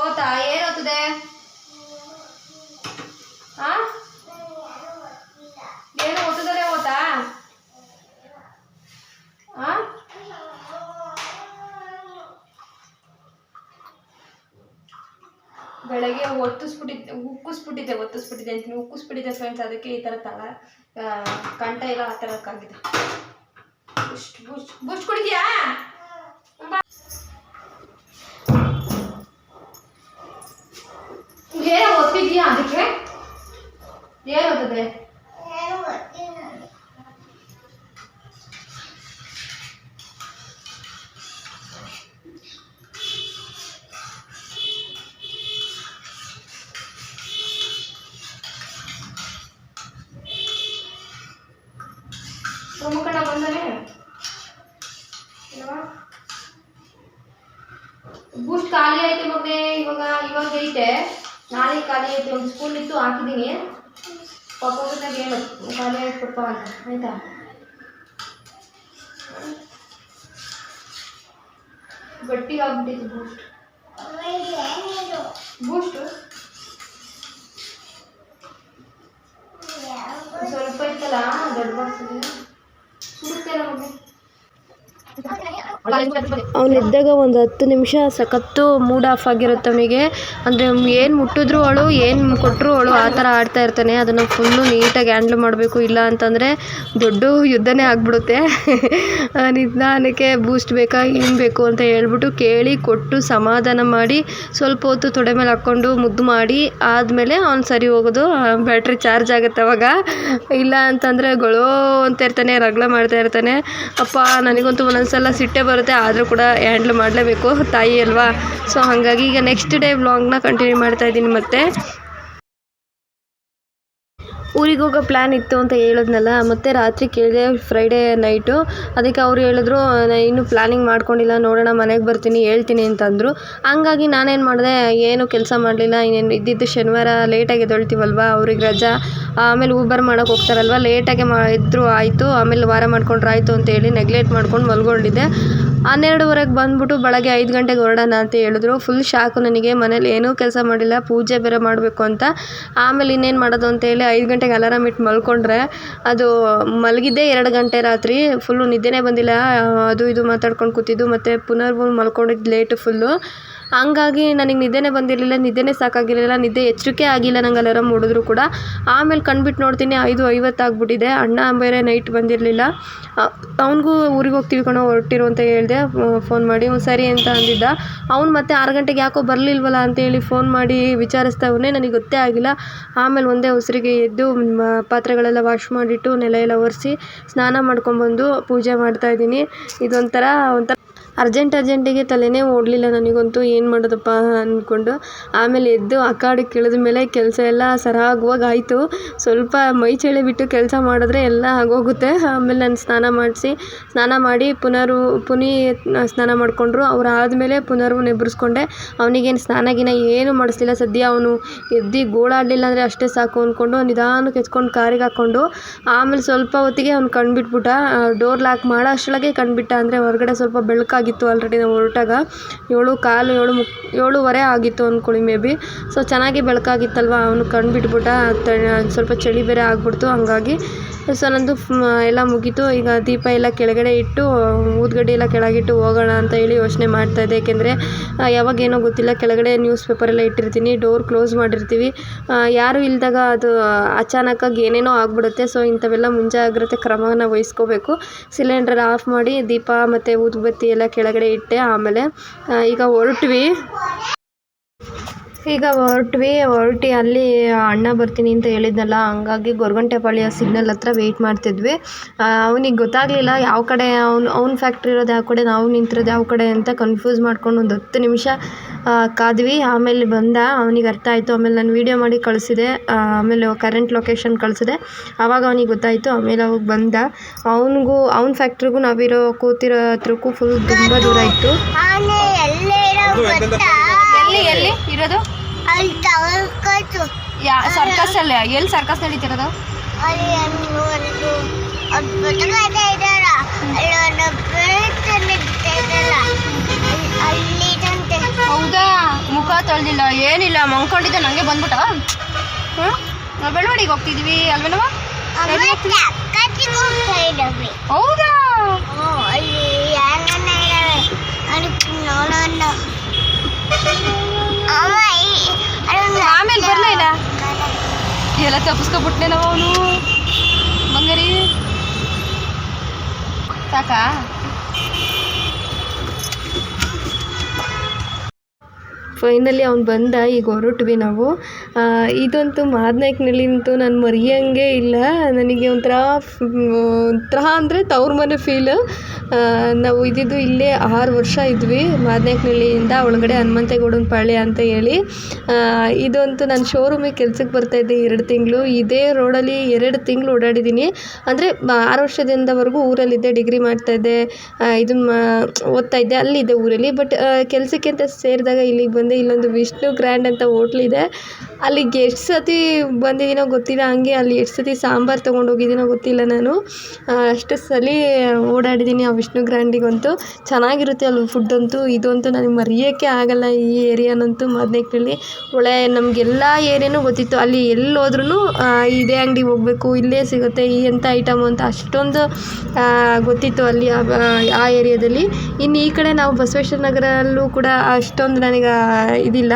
ಓತಾ ಏನೋತದೆ ಹಾಂ ಏನು ಓದಿದರೆ ಓದಾ ಆ? ಬೆಳಗ್ಗೆ ಒತ್ತಿಸ್ಬಿಟ್ಟಿದ್ದೆ, ಉಕ್ಕಿಸ್ಬಿಟ್ಟಿದ್ದೆ, ಒತ್ತಿಸ್ಬಿಟ್ಟಿದ್ದೆ ಅಂತೀನಿ. ಉಕ್ಕಿಸ್ಬಿಟ್ಟಿದ್ದೆ ಫ್ರೆಂಡ್ಸ್ ಅದಕ್ಕೆ ಈ ಥರ ತಳ ಕಂಠ ಎಲ್ಲ ಆ ತರ ಕಾಗಿದೆ ಬುಸ್ಟ್ ಬುಸ್ಟ್ ಕುಡಿದ್ಯಾ. ಏನು ಒತ್ತಿದ್ಯಾ ಅದಕ್ಕೆ? ಏನು ಓದಿದೆ ಸೋಮಕಣ್ಣ ಬಂದನೆ. ಬೂಸ್ಟ್ ಖಾಲಿ ಐತೆ ಮಗನೆ, ಇವಾಗ ಇವಾಗ ಐತೆ. ನಾಳೆ ಖಾಲಿ ಐತೆ ಒಂದು ಸ್ಕೂಲ್ ಇತ್ತು ಹಾಕಿದ್ದೀನಿ ಪಾಪ ಏನು ಖಾಲಿ ಆಯ್ತು ಪಪ್ಪ ಅಂತ. ಆಯ್ತಾ? ಗಟ್ಟಿ ಆಗ್ಬಿಟ್ಟಿತ್ತು ಬೂಸ್ಟ್ ಬೂಸ್ಟ್ ಸ್ವಲ್ಪ ಇತ್ತಲ್ಲ? ದೊಡ್ಡ सुरू केलं मम्मी ಅವನಿದ್ದಾಗ ಒಂದು ಹತ್ತು ನಿಮಿಷ ಸಖತ್ತು ಮೂಡ್ ಆಫ್ ಆಗಿರುತ್ತೆ ಅವನಿಗೆ. ಅಂದರೆ ಏನು ಮುಟ್ಟಿದ್ರು ಅವಳು, ಏನು ಕೊಟ್ಟರು ಅವಳು ಆ ಥರ ಆಡ್ತಾ ಇರ್ತಾನೆ. ಅದನ್ನು ಫುಲ್ಲು ನೀಟಾಗಿ ಹ್ಯಾಂಡ್ಲ್ ಮಾಡಬೇಕು. ಇಲ್ಲ ಅಂತಂದರೆ ದೊಡ್ಡ ಯುದ್ಧನೇ ಆಗಿಬಿಡುತ್ತೆ. ನಿಧಾನಕ್ಕೆ ಬೂಸ್ಟ್ ಬೇಕಾ, ಏನು ಬೇಕು ಅಂತ ಹೇಳ್ಬಿಟ್ಟು ಕೇಳಿ, ಕೊಟ್ಟು ಸಮಾಧಾನ ಮಾಡಿ, ಸ್ವಲ್ಪ ಹೊತ್ತು ತೊಡೆ ಮೇಲೆ ಹಾಕ್ಕೊಂಡು ಮುದ್ದು ಮಾಡಿ, ಆದಮೇಲೆ ಅವ್ನು ಸರಿ ಹೋಗೋದು. ಬ್ಯಾಟ್ರಿ ಚಾರ್ಜ್ ಆಗುತ್ತೆ ಅವಾಗ. ಇಲ್ಲ ಅಂತಂದರೆ ಗೊಳೋ ಅಂತ ಇರ್ತಾನೆ, ರಗಳ ಮಾಡ್ತಾ ಇರ್ತಾನೆ. ಅಪ್ಪ, ನನಗಂತೂ ಒಂದೊಂದು ಸಲ ಸಿಟ್ಟೆ ಬರುತ್ತೆ? ಆದರೂ ಕೂಡ ಹ್ಯಾಂಡ್ಲ್ ಮಾಡಲೇಬೇಕು, ತಾಯಿ ಅಲ್ವಾ? ಸೊ ಹಾಗಾಗಿ ಈಗ ನೆಕ್ಸ್ಟ್ ಡೇ ವ್ಲಾಗ್ನ ಕಂಟಿನ್ಯೂ ಮಾಡ್ತಾ ಇದ್ದೀನಿ ಮತ್ತೆ. ಊರಿಗೆ ಹೋಗೋ ಪ್ಲ್ಯಾನ್ ಇತ್ತು ಅಂತ ಹೇಳಿದ್ನಲ್ಲ, ಮತ್ತೆ ರಾತ್ರಿ ಕೇಳಿದೆ ಫ್ರೈಡೇ ನೈಟು ಅದಕ್ಕೆ ಅವ್ರು ಹೇಳಿದ್ರು, "ನಾ ಇನ್ನೂ ಪ್ಲ್ಯಾನಿಂಗ್ ಮಾಡ್ಕೊಂಡಿಲ್ಲ, ನೋಡೋಣ, ಮನೆಗೆ ಬರ್ತೀನಿ, ಹೇಳ್ತೀನಿ ಅಂತಂದರು. ಹಂಗಾಗಿ ನಾನೇನು ಮಾಡಿದೆ, ಏನು ಕೆಲಸ ಮಾಡಲಿಲ್ಲ, ಇನ್ನೇನು ಇದ್ದಿದ್ದು ಶನಿವಾರ ಲೇಟಾಗಿ ಎದ್ದೇಳ್ತೀವಲ್ವ, ಅವ್ರಿಗೆ ರಜಾ. ಆಮೇಲೆ ಊಬರ್ ಮಾಡೋಕೆ ಹೋಗ್ತಾರಲ್ವ ಲೇಟಾಗಿ ಮಾ ಇದ್ದರೂ ಆಯಿತು, ಆಮೇಲೆ ವಾರ ಮಾಡ್ಕೊಂಡ್ರೆ ಆಯಿತು ಅಂತ ಹೇಳಿ ನೆಗ್ಲೆಕ್ಟ್ ಮಾಡ್ಕೊಂಡು ಮಲ್ಕೊಂಡಿದ್ದೆ ಹನ್ನೆರಡುವರೆಗೆ ಬಂದ್ಬಿಟ್ಟು ಬೆಳಗ್ಗೆ ಐದು ಗಂಟೆಗೆ ಹೊರಡೋಣ ಅಂತ ಹೇಳಿದ್ರು. ಫುಲ್ ಶಾಕು ನನಗೆ. ಮನೇಲಿ ಏನೂ ಕೆಲಸ ಮಾಡಿಲ್ಲ. ಪೂಜೆ ಬೇರೆ ಮಾಡಬೇಕು ಅಂತ. ಆಮೇಲೆ ಇನ್ನೇನು ಮಾಡೋದು ಅಂತ ಹೇಳಿ ಐದು ಗಂಟೆಗೆ ಅಲಾರಾಮ್ ಇಟ್ಟು ಮಲ್ಕೊಂಡ್ರೆ ಅದು ಮಲಗಿದ್ದೇ ಎರಡು ಗಂಟೆ ರಾತ್ರಿ. ಫುಲ್ಲು ನಿದ್ದೆನೇ ಬಂದಿಲ್ಲ. ಅದು ಇದು ಮಾತಾಡ್ಕೊಂಡು ಕೂತಿದ್ದು. ಮತ್ತು ಪುನರ್ ಮಲ್ಕೊಂಡಿದ್ದು ಲೇಟು ಫುಲ್ಲು ಹಂಗಾಗಿ ನನಗೆ ನಿದ್ದೆನೇ ಬಂದಿರಲಿಲ್ಲ, ನಿದ್ದೆನೇ ಸಾಕಾಗಿರಲಿಲ್ಲ, ನಿದ್ದೆ ಎಚ್ಚರಿಕೆ ಆಗಿಲ್ಲ ನಂಗೆ ಅಲಾರಾಮ್ ಹೊಡೆದ್ರು ಕೂಡ. ಆಮೇಲೆ ಕಣ್ಬಿಟ್ಟು ನೋಡ್ತೀನಿ, ಐದು ಐವತ್ತು ಆಗಿಬಿಟ್ಟಿದೆ. ಅಣ್ಣ ಬೇರೆ ನೈಟ್ ಬಂದಿರಲಿಲ್ಲ. ಅವನಿಗೂ ಊರಿಗೆ ಹೋಗ್ತೀವಿ ಕಣೋ ಹೊರಟಿರು ಅಂತ ಹೇಳಿದೆ ಫೋನ್ ಮಾಡಿ ಹ್ಞೂ ಸರಿ ಅಂತ ಅಂದಿದ್ದ. ಅವ್ನು ಮತ್ತೆ ಆರು ಗಂಟೆಗೆ ಯಾಕೋ ಬರಲಿಲ್ವಲ್ಲ ಅಂತೇಳಿ ಫೋನ್ ಮಾಡಿ ವಿಚಾರಿಸ್ತಾವನೆ ನನಗೆ ಗೊತ್ತೇ ಆಗಿಲ್ಲ. ಆಮೇಲೆ ಒಂದೇ ಉಸಿರಿಗೆ ಎದ್ದು ಪಾತ್ರೆಗಳೆಲ್ಲ ವಾಶ್ ಮಾಡಿಟ್ಟು, ನೆಲ ಎಲ್ಲ ಒರೆಸಿ, ಸ್ನಾನ ಮಾಡ್ಕೊಂಡ್ಬಂದು ಪೂಜೆ ಮಾಡ್ತಾಯಿದ್ದೀನಿ ಇದೊಂಥರ, ಒಂಥರ ಅರ್ಜೆಂಟ್ ಅರ್ಜೆಂಟಿಗೆ ತಲೆನೇ ಓಡಲಿಲ್ಲ ನನಗಂತೂ ಏನು ಮಾಡೋದಪ್ಪ ಅಂದ್ಕೊಂಡು ಆಮೇಲೆ ಎದ್ದು ಆ ಕಾಡಿಗೆ ಇಳಿದ ಮೇಲೆ ಕೆಲಸ ಎಲ್ಲ ಸರಾಗವಾಗಿ ಆಯಿತು ಸ್ವಲ್ಪ ಮೈ ಚಳಿ ಬಿಟ್ಟು ಕೆಲಸ ಮಾಡಿದ್ರೆ ಎಲ್ಲ ಆಗೋಗುತ್ತೆ. ಆಮೇಲೆ ನಾನು ಸ್ನಾನ ಮಾಡಿಸಿ, ಸ್ನಾನ ಮಾಡಿ ಪುನರು ಪುನಿ ಸ್ನಾನ ಮಾಡಿಕೊಂಡ್ರು. ಅವ್ರು ಆದಮೇಲೆ ಪುನರ್ವು ನೆಬ್ಬರಿಸ್ಕೊಂಡೆ ಅವನಿಗೇನು ಸ್ನಾನ ಗಿನ ಏನೂ ಮಾಡಿಸ್ಲಿಲ್ಲ. ಸದ್ಯ ಅವನು ಎದ್ದು ಗೋಳಾಡಲಿಲ್ಲ ಅಂದರೆ ಅಷ್ಟೇ ಸಾಕು ಅಂದ್ಕೊಂಡು ನಿಧಾನಕ್ಕೆ ಎತ್ಕೊಂಡು ಕಾರಿಗೆ ಹಾಕ್ಕೊಂಡು, ಆಮೇಲೆ ಸ್ವಲ್ಪ ಹೊತ್ತಿಗೆ ಅವ್ನು ಕಣ್ಬಿಟ್ಬಿಟ್ಟ. ಡೋರ್ ಲಾಕ್ ಮಾಡೋ. ಅಷ್ಟರೊಳಗೆ ಕಣ್ಬಿಟ್ಟ ಅಂದರೆ ಹೊರಗಡೆ ಸ್ವಲ್ಪ ಬೆಳಕಾಗಿತ್ತು ಆಲ್ರೆಡಿ ನಾವು ಹೊರಟಾಗ. ಏಳು ಕಾಲು, ಏಳು ಮುಕ್, ಏಳುವರೆ ಆಗಿತ್ತು ಅಂದ್ಕೊಳ್ಳಿ ಮೇ ಬಿ. ಸೊ ಚೆನ್ನಾಗಿ ಬೆಳಕಾಗಿತ್ತಲ್ವ? ಅವನು ಕಣ್ಬಿಟ್ಬಿಟ್ಟ ತ, ಸ್ವಲ್ಪ ಚಳಿ ಬೇರೆ ಆಗ್ಬಿಡ್ತು, ಹಂಗಾಗಿ. ಸೊ ನಂದು ಎಲ್ಲ ಮುಗೀತು. ಈಗ ದೀಪ ಎಲ್ಲ ಕೆಳಗಡೆ ಇಟ್ಟು, ಊದ್ಗಡ್ಡೆ ಎಲ್ಲ ಕೆಳಗಿಟ್ಟು ಹೋಗೋಣ ಅಂತ ಹೇಳಿ ಯೋಚನೆ ಮಾಡ್ತಾಯಿದ್ದೆ ಏಕೆಂದರೆ ಯಾವಾಗೇನೋ ಗೊತ್ತಿಲ್ಲ, ಕೆಳಗಡೆ ನ್ಯೂಸ್ ಪೇಪರೆಲ್ಲ ಇಟ್ಟಿರ್ತೀನಿ ಡೋರ್ ಕ್ಲೋಸ್ ಮಾಡಿರ್ತೀವಿ. ಯಾರು ಇಲ್ದಾಗ ಅದು ಅಚಾನಕ್ಕಾಗಿ ಏನೇನೋ ಆಗ್ಬಿಡುತ್ತೆ. ಸೊ ಇಂಥವೆಲ್ಲ ಮುಂಜಾಗ್ರತೆ ಕ್ರಮವನ್ನು ವಹಿಸ್ಕೋಬೇಕು. ಸಿಲಿಂಡರ್ ಆಫ್ ಮಾಡಿ ದೀಪ ಮತ್ತು ಊದ್ಬತ್ತಿ ಎಲ್ಲ ಕೆಳಗಡೆ ಇಟ್ಟೆ, ಆಮೇಲೆ ಈಗ ಹೊರಟ್ವಿ. ಈಗ ಹೊರಟ್ವಿ, ಹೊರಟಿ ಅಲ್ಲಿ ಅಣ್ಣ ಬರ್ತೀನಿ ಅಂತ ಹೇಳಿದ್ನಲ್ಲ, ಹಂಗಾಗಿ ಗೊರಗುಂಟೆಪಾಳ್ಯ ಸಿಗ್ನಲ್ ಹತ್ರ ವೆಯ್ಟ್ ಮಾಡ್ತಿದ್ವಿ. ಅವನಿಗೆ ಗೊತ್ತಾಗಲಿಲ್ಲ, ಯಾವ ಕಡೆ ಅವ್ನು, ಅವ್ನ ಫ್ಯಾಕ್ಟ್ರಿ ಇರೋದು ಯಾವ ಕಡೆ, ನಾವು ನಿಂತಿರೋದು ಯಾವ ಕಡೆ ಅಂತ ಕನ್ಫ್ಯೂಸ್ ಮಾಡ್ಕೊಂಡು ಒಂದು ಹತ್ತು ನಿಮಿಷ ಕಾದ್ವಿ. ಆಮೇಲೆ ಬಂದ ಅವ್ನಿಗೆ ಅರ್ಥ ಆಯಿತು. ಆಮೇಲೆ ನಾನು ವೀಡಿಯೋ ಮಾಡಿ ಕಳಿಸಿದೆ. ಆಮೇಲೆ ಕರೆಂಟ್ ಲೊಕೇಶನ್ ಕಳಿಸಿದೆ. ಆವಾಗ ಅವ್ನಿಗೆ ಗೊತ್ತಾಯಿತು. ಆಮೇಲೆ ಅವಾಗ ಬಂದ. ಅವನಿಗೂ ಅವ್ನ ಫ್ಯಾಕ್ಟ್ರಿಗೂ ನಾವಿರೋ ಕೂತಿರೋ ಹತ್ರಕ್ಕೂ ಫುಲ್ ತುಂಬ ದೂರ ಇತ್ತು. ಎಲ್ಲೇ ಎಲ್ಲಿ ಇರೋದು? ಯಾ ಸರ್ಕಸ್ ಅಲ್ಲಿ? ಎಲ್ಲಿ ಸರ್ಕಸ್ ನಡೀತಿರೋದು? ಅಲ್ಲಿ ಹೌದಾ ಮುಖ ತೊಳೆದಿಲ್ಲ ಏನಿಲ್ಲ ಮಂಕೊಂಡಿದ್ದೆ ನನಗೆ ಬಂದ್ಬಿಟ್ಟ ಹ್ಞೂ ನಾವು ಬೆಳವಡಿಗೆ ಹೋಗ್ತಿದ್ವಿ ಅಲ್ವೇನವ ಹೌದಾ? ಆಮೇಲೆ ಬರಲಿಲ್ಲ ಇಲ್ಲ? ಎಲ್ಲ ತಪ್ಪಿಸ್ಕೊಬಿಟ್ನೆ ನಾವು ಅವನು? ಬಂಗಾರಿ? ಸಾಕಾ? ಫೈನಲಿ ಅವ್ನು ಬಂದ ಈಗ ಹೊರಟ್ವಿ ನಾವು. ಇದಂತೂ ಮಾದನಾಯಕನಳ್ಳಿಂತೂ ನಾನು ಮರೆಯೋಂಗೆ ಇಲ್ಲ. ನನಗೆ ಒಂಥರ ಒಂಥರ ಅಂದರೆ ತವ್ರ ಮನೆ ಫೀಲ್ ನಾವು ಇದ್ದಿದ್ದು ಇಲ್ಲೇ ಆರು ವರ್ಷ ಇದ್ವಿ ಮಾದನಾಯ್ಕನಳ್ಳಿಯಿಂದ ಒಳಗಡೆ ಹನುಮಂತೇಗೌಡನ ಪಾಳ್ಯ ಅಂತ ಹೇಳಿ. ಇದಂತೂ ನಾನು ಶೋರೂಮಿಗೆ ಕೆಲ್ಸಕ್ಕೆ ಬರ್ತಾಯಿದ್ದೆ ಎರಡು ತಿಂಗಳು. ಇದೇ ರೋಡಲ್ಲಿ ಎರಡು ತಿಂಗಳು ಓಡಾಡಿದ್ದೀನಿ. ಅಂದರೆ ಆರು ವರ್ಷದಿಂದವರೆಗೂ ಊರಲ್ಲಿದ್ದೆ ಡಿಗ್ರಿ ಮಾಡ್ತಾಯಿದ್ದೆ ಇದನ್ನ ಮಾ, ಓದ್ತಾ ಇದ್ದೆ ಅಲ್ಲಿದ್ದೆ ಊರಲ್ಲಿ. ಬಟ್ ಕೆಲಸಕ್ಕೆ ಅಂತ ಸೇರಿದಾಗ ಇಲ್ಲಿಗೆ ಬಂದೆ. ಇಲ್ಲೊಂದು ವಿಷ್ಣು ಗ್ರ್ಯಾಂಡ್ ಅಂತ ಹೋಟ್ಲಿದೆ ಅಲ್ಲಿಗೆ ಎಷ್ಟು ಸತಿ ಬಂದಿದ್ದೀನೋ ಗೊತ್ತಿಲ್ಲ. ಹಂಗೆ ಅಲ್ಲಿ ಎಷ್ಟು ಸತಿ ಸಾಂಬಾರು ತೊಗೊಂಡೋಗಿದ್ದೀನೋ ಗೊತ್ತಿಲ್ಲ ನಾನು. ಅಷ್ಟು ಸಲ ಓಡಾಡಿದ್ದೀನಿ ಆ ವಿಷ್ಣು ಗ್ರ್ಯಾಂಡಿಗಂತೂ. ಚೆನ್ನಾಗಿರುತ್ತೆ ಅಲ್ಲಿ ಫುಡ್ ಅಂತೂ ಇದಂತೂ ನನಗೆ ಮರೆಯೋಕ್ಕೆ ಆಗಲ್ಲ ಈ ಏರಿಯಾನಂತೂ ಮದನೇಕಳ್ಳಿ ಒಳ್ಳೆ ನಮಗೆಲ್ಲ ಏರಿಯಾನೂ ಗೊತ್ತಿತ್ತು. ಅಲ್ಲಿ ಎಲ್ಲಿ ಹೋದ್ರೂ ಇದೇ ಅಂಗಡಿಗೆ ಹೋಗಬೇಕು, ಇಲ್ಲೇ ಸಿಗುತ್ತೆ, ಈ ಎಂಥ ಐಟಮು ಅಂತ ಅಷ್ಟೊಂದು ಗೊತ್ತಿತ್ತು ಅಲ್ಲಿ, ಆ ಏರಿಯಾದಲ್ಲಿ. ಇನ್ನು ಈ ಕಡೆ ನಾವು ಬಸವೇಶ್ವರ ನಗರಲ್ಲೂ ಕೂಡ ಅಷ್ಟೊಂದು ನನಗೆ ಇದಿಲ್ಲ.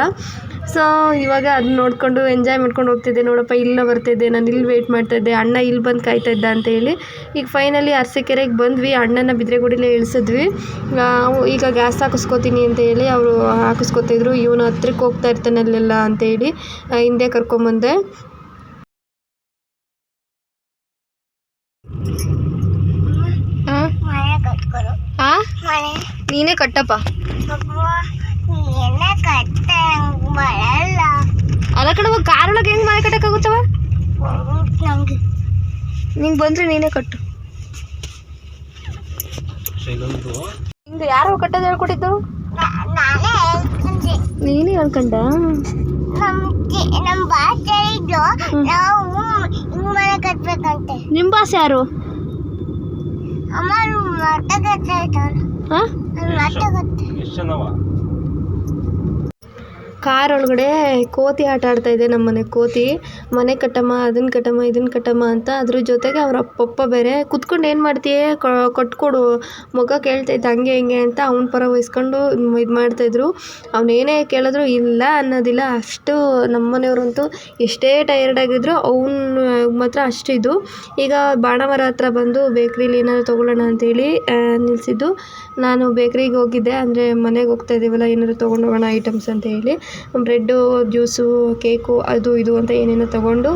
ಸೊ ಇವಾಗ ಅದನ್ನ ನೋಡಿಕೊಂಡು ಎಂಜಾಯ್ ಮಾಡ್ಕೊಂಡು ಹೋಗ್ತಿದ್ದೆ. ನೋಡಪ್ಪ ಇಲ್ಲೇ ಬರ್ತಿದ್ದೆ. ನಾನು ಇಲ್ಲಿ ವೆಯ್ಟ್ ಮಾಡ್ತಾಯಿದ್ದೆ ಅಣ್ಣ ಇಲ್ಲಿ ಬಂದು ಕಾಯ್ತಾ ಇದ್ದ ಅಂತ ಹೇಳಿ. ಈಗ ಫೈನಲಿ ಅರಸೀಕೆರೆಗೆ ಬಂದ್ವಿ. ಅಣ್ಣನ ಬಿದ್ರೆಗುಡಿಲೇ ಇಳಿಸಿದ್ವಿ. ನಾವು ಈಗ ಗ್ಯಾಸ್ ಹಾಕಿಸ್ಕೊತೀನಿ ಅಂತ ಹೇಳಿ ಅವರು ಹಾಕಿಸ್ಕೊತಿದ್ರು. ಇವನು ಹತ್ರಕ್ಕೆ ಹೋಗ್ತಾ ಇರ್ತಾನೆ ಅಲ್ಲೆಲ್ಲ ಅಂತ ಹೇಳಿ ಆ, ಹಿಂದೆ ಕರ್ಕೊಂಬಂದೆ. ನೀನೇ ಕಟ್ಟಪ್ಪ. ಅಲ್ಲ ಕಣವ ಕಾರೊಳಗೆ ಹೆಂಗೆ ಮನೆ ಕಟ್ಟಕ್ಕಾಗುತ್ತವ? ನಂಗೆ. ನಿಂಗೆ ಬಂದ್ರೆ ನೀನೇ ಕಟ್ಟು. ನಿಂಗೆ ಯಾರು ಕಟ್ಟೋದು ಹೇಳ್ಕೊಟ್ಟಿದ್ದು? ನಾನೇ ಹೇಳ್ಕಂಡ? ನಮ್ ಜಿ- ನಮ್ ಭಾಷೆ ಇದ್ದು ನಾವು ಹಿಂಗ್ ಮನೆ ಕಟ್ಬೇಕಂತೆ ನಿಮ್ಮ ಬಾಸ್ ಯಾರು ಅಮ್ಮ ಮಟ್ಟ ಮಟ್ಟ ಕಟ್ಟ ಕಾರ್ ಒಳಗಡೆ ಕೋತಿ ಆಟ ಆಡ್ತಾ ಇದೆ ನಮ್ಮ ಮನೆ ಕೋತಿ. ಮನೆ ಕಟ್ಟಮ್ಮ ಅದನ್ನ ಕಟ್ಟಮ್ಮ ಇದನ್ನ ಕಟ್ಟಮ್ಮ ಅಂತ ಅದ್ರ ಜೊತೆಗೆ ಅವ್ರ ಅಪ್ಪಪ್ಪ ಬೇರೆ ಕುತ್ಕೊಂಡು ಏನು ಮಾಡ್ತೀಯ? ಕಟ್ಕೊಡು. ಮಗ ಕೇಳ್ತಾ ಇದ್ದ ಹಂಗೆ ಹಿಂಗೆ ಅಂತ ಅವ್ನ ಪರ ವಹಿಸ್ಕೊಂಡು ಇದು ಮಾಡ್ತಾಯಿದ್ರು ಅವನೇನೇ ಕೇಳಿದ್ರು ಇಲ್ಲ ಅನ್ನೋದಿಲ್ಲ. ಅಷ್ಟು ನಮ್ಮ ಮನೆಯವ್ರಂತೂ ಎಷ್ಟೇ ಟೈರ್ಡ್ ಆಗಿದ್ರು ಅವನು ಮಾತ್ರ ಅಷ್ಟು ಇದು. ಈಗ ಬಾಣಮರ ಹತ್ರ ಬಂದು ಬೇಕ್ರಿಲಿ ಏನಾದ್ರು ತೊಗೊಳ್ಳೋಣ ಅಂತೇಳಿ ನಿಲ್ಲಿಸಿದ್ದು ನಾನು ಬೇಕ್ರಿಗೆ ಹೋಗಿದ್ದೆ, ಅಂದರೆ ಮನೆಗೆ ಹೋಗ್ತಾ ಇದ್ದೀವಲ್ಲ, ಏನಾದ್ರು ತೊಗೊಂಡು ಹೋಗೋಣ ಐಟಮ್ಸ್ ಅಂತ ಹೇಳಿ. ಬ್ರೆಡ್ಡು ಜ್ಯೂಸು ಕೇಕು ಅದು ಇದು ಅಂತ ಏನೇನೋ ತೊಗೊಂಡು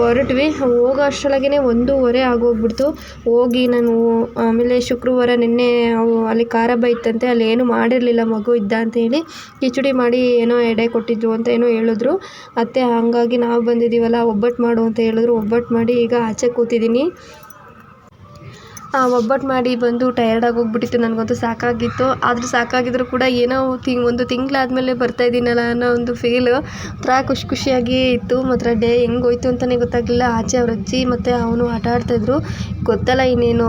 ಹೊರಟ್ವಿ. ಹೋಗೋ ಅಷ್ಟರೊಳಗೇ ಒಂದೂವರೆ ಆಗೋಗ್ಬಿಡ್ತು. ಹೋಗಿ ನಾನು, ಆಮೇಲೆ ಶುಕ್ರವಾರ ನಿನ್ನೆ ಅಲ್ಲಿ ಖಾರ ಇತ್ತಂತೆ ಅಲ್ಲಿ ಏನೂ ಮಾಡಿರಲಿಲ್ಲ ಮಗು ಇದ್ದ ಅಂತ ಹೇಳಿ ಕಿಚಡಿ ಮಾಡಿ ಏನೋ ಎಡೆ ಕೊಟ್ಟಿದ್ರು ಅಂತ ಏನೋ ಹೇಳಿದ್ರು. ಅತ್ತೆ, ಹಾಗಾಗಿ ನಾವು ಬಂದಿದ್ದೀವಲ್ಲ ಒಬ್ಬಟ್ಟು ಮಾಡು ಅಂತ ಹೇಳಿದ್ರು. ಒಬ್ಬಟ್ಟು ಮಾಡಿ ಈಗ ಆಚೆ ಕೂತಿದ್ದೀನಿ. ಒಬ್ಬಟ್ಟು ಮಾಡಿ ಬಂದು ಟಯರ್ಡ್ ಹೋಗ್ಬಿಟ್ಟಿತ್ತು, ನನಗಂತೂ ಸಾಕಾಗಿತ್ತು. ಆದರೂ ಸಾಕಾಗಿದ್ದರೂ ಕೂಡ ಏನೋ ತಿಂಗ್, ಒಂದು ತಿಂಗಳಾದ್ಮೇಲೆ ಬರ್ತಾ ಇದ್ದೀನಲ್ಲ ಅನ್ನೋ ಒಂದು ಫೀಲು ಒಂಥರ ಖುಷಿ ಖುಷಿಯಾಗಿಯೇ ಇತ್ತು. ಮಾತ್ರ ಡೇ ಹೆಂಗೋಯ್ತು ಅಂತಲೇ ಗೊತ್ತಾಗಲಿಲ್ಲ. ಆಚೆ ಅವ್ರ ಅಜ್ಜಿ ಮತ್ತು ಅವನು ಆಟ ಆಡ್ತಾಯಿದ್ರು ಗೊತ್ತಲ್ಲ ಇನ್ನೇನು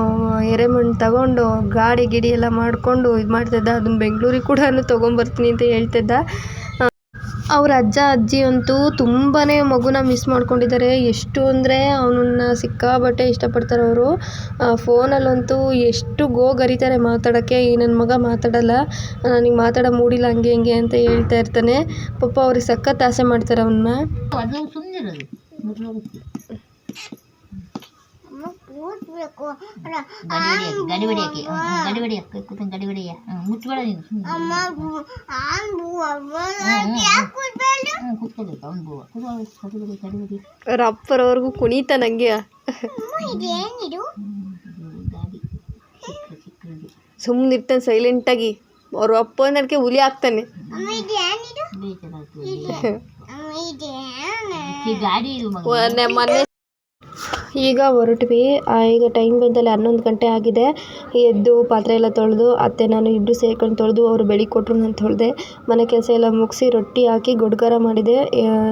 ಎರೆಮಣ್ಣು ತಗೊಂಡು ಗಾಡಿ ಗಿಡಿ ಎಲ್ಲ ಮಾಡಿಕೊಂಡು ಇದು ಮಾಡ್ತಿದ್ದ ಅದನ್ನು ಬೆಂಗಳೂರಿಗೆ ಕೂಡ ತೊಗೊಂಬರ್ತೀನಿ ಅಂತ ಹೇಳ್ತಿದ್ದ ಅವ್ರ ಅಜ್ಜ, ಅಜ್ಜಿ ಅಂತೂ ತುಂಬಾ ಮಗುನ ಮಿಸ್ ಮಾಡ್ಕೊಂಡಿದ್ದಾರೆ. ಎಷ್ಟು ಅಂದರೆ ಅವನನ್ನ ಸಿಕ್ಕಾಪಟ್ಟೆ ಇಷ್ಟಪಡ್ತಾರೆ ಅವರು. ಫೋನಲ್ಲಂತೂ ಎಷ್ಟು ಗೋಗರಿತಾರೆ ಮಾತಾಡೋಕ್ಕೆ. ಈ ನನ್ನ ಮಗ ಮಾತಾಡಲ್ಲ. ನನಗೆ ಮಾತಾಡೋ ಮೂಡಿಲ್ಲ, ಹಂಗೆ, ಹಿಂಗೆ ಅಂತ ಹೇಳ್ತಾ ಇರ್ತಾನೆ. ಪಾಪ ಅವ್ರಿಗೆ ಸಖತ್ ಆಸೆ ಮಾಡ್ತಾರೆ ಅವನ್ನ ಅಲ್ಲ, ಗಡಿ ಹೊಡಿಯಕ್ಕೆ ಗಡಿ ಹೊಡಿಯಕ್ಕೆ ಕೂತ್ಕೊಂಡು ಗಡಿ ಹೊಡಿಯ ನೀನು. ಕೂತ್ಕೋಬೇಕು ಅವ್ನು ಬೂವ. ಗಡಿ ಹೊಡಿ ಗಡಿ ಹೊಡಿ ಅವ್ರ ಕುಣಿತ ನಂಗೆ. ಸಿಕ್ಕದು ಸುಮ್ಮನಿರ್ತಾನೆ ಸೈಲೆಂಟಾಗಿ ಅವ್ರ ಅಪ್ಪ ಅನ್ನೋದಕ್ಕೆ ಹುಲಿ ಹಾಕ್ತಾನೆ ಗಾಡಿ ಮೊನ್ನೆ ಈಗ ಹೊರಟ್ವಿ. ಈಗ ಟೈಮ್ ಬಂದಲ್ಲಿ ಹನ್ನೊಂದು ಗಂಟೆ ಆಗಿದೆ. ಎದ್ದು ಪಾತ್ರೆ ಎಲ್ಲ ತೊಳೆದು, ಅತ್ತೆ ನಾನು ಇಬ್ಬರು ಸೇರ್ಕೊಂಡು ತೊಳೆದು, ಅವರು ಬೆಳಿಗ್ಗೆ ಕೊಟ್ಟರು ನಾನು ತೊಳೆದೆ. ಮನೆ ಕೆಲಸ ಎಲ್ಲ ಮುಗಿಸಿ ರೊಟ್ಟಿ ಹಾಕಿ ಗೊಡ್ಗರ ಮಾಡಿದೆ.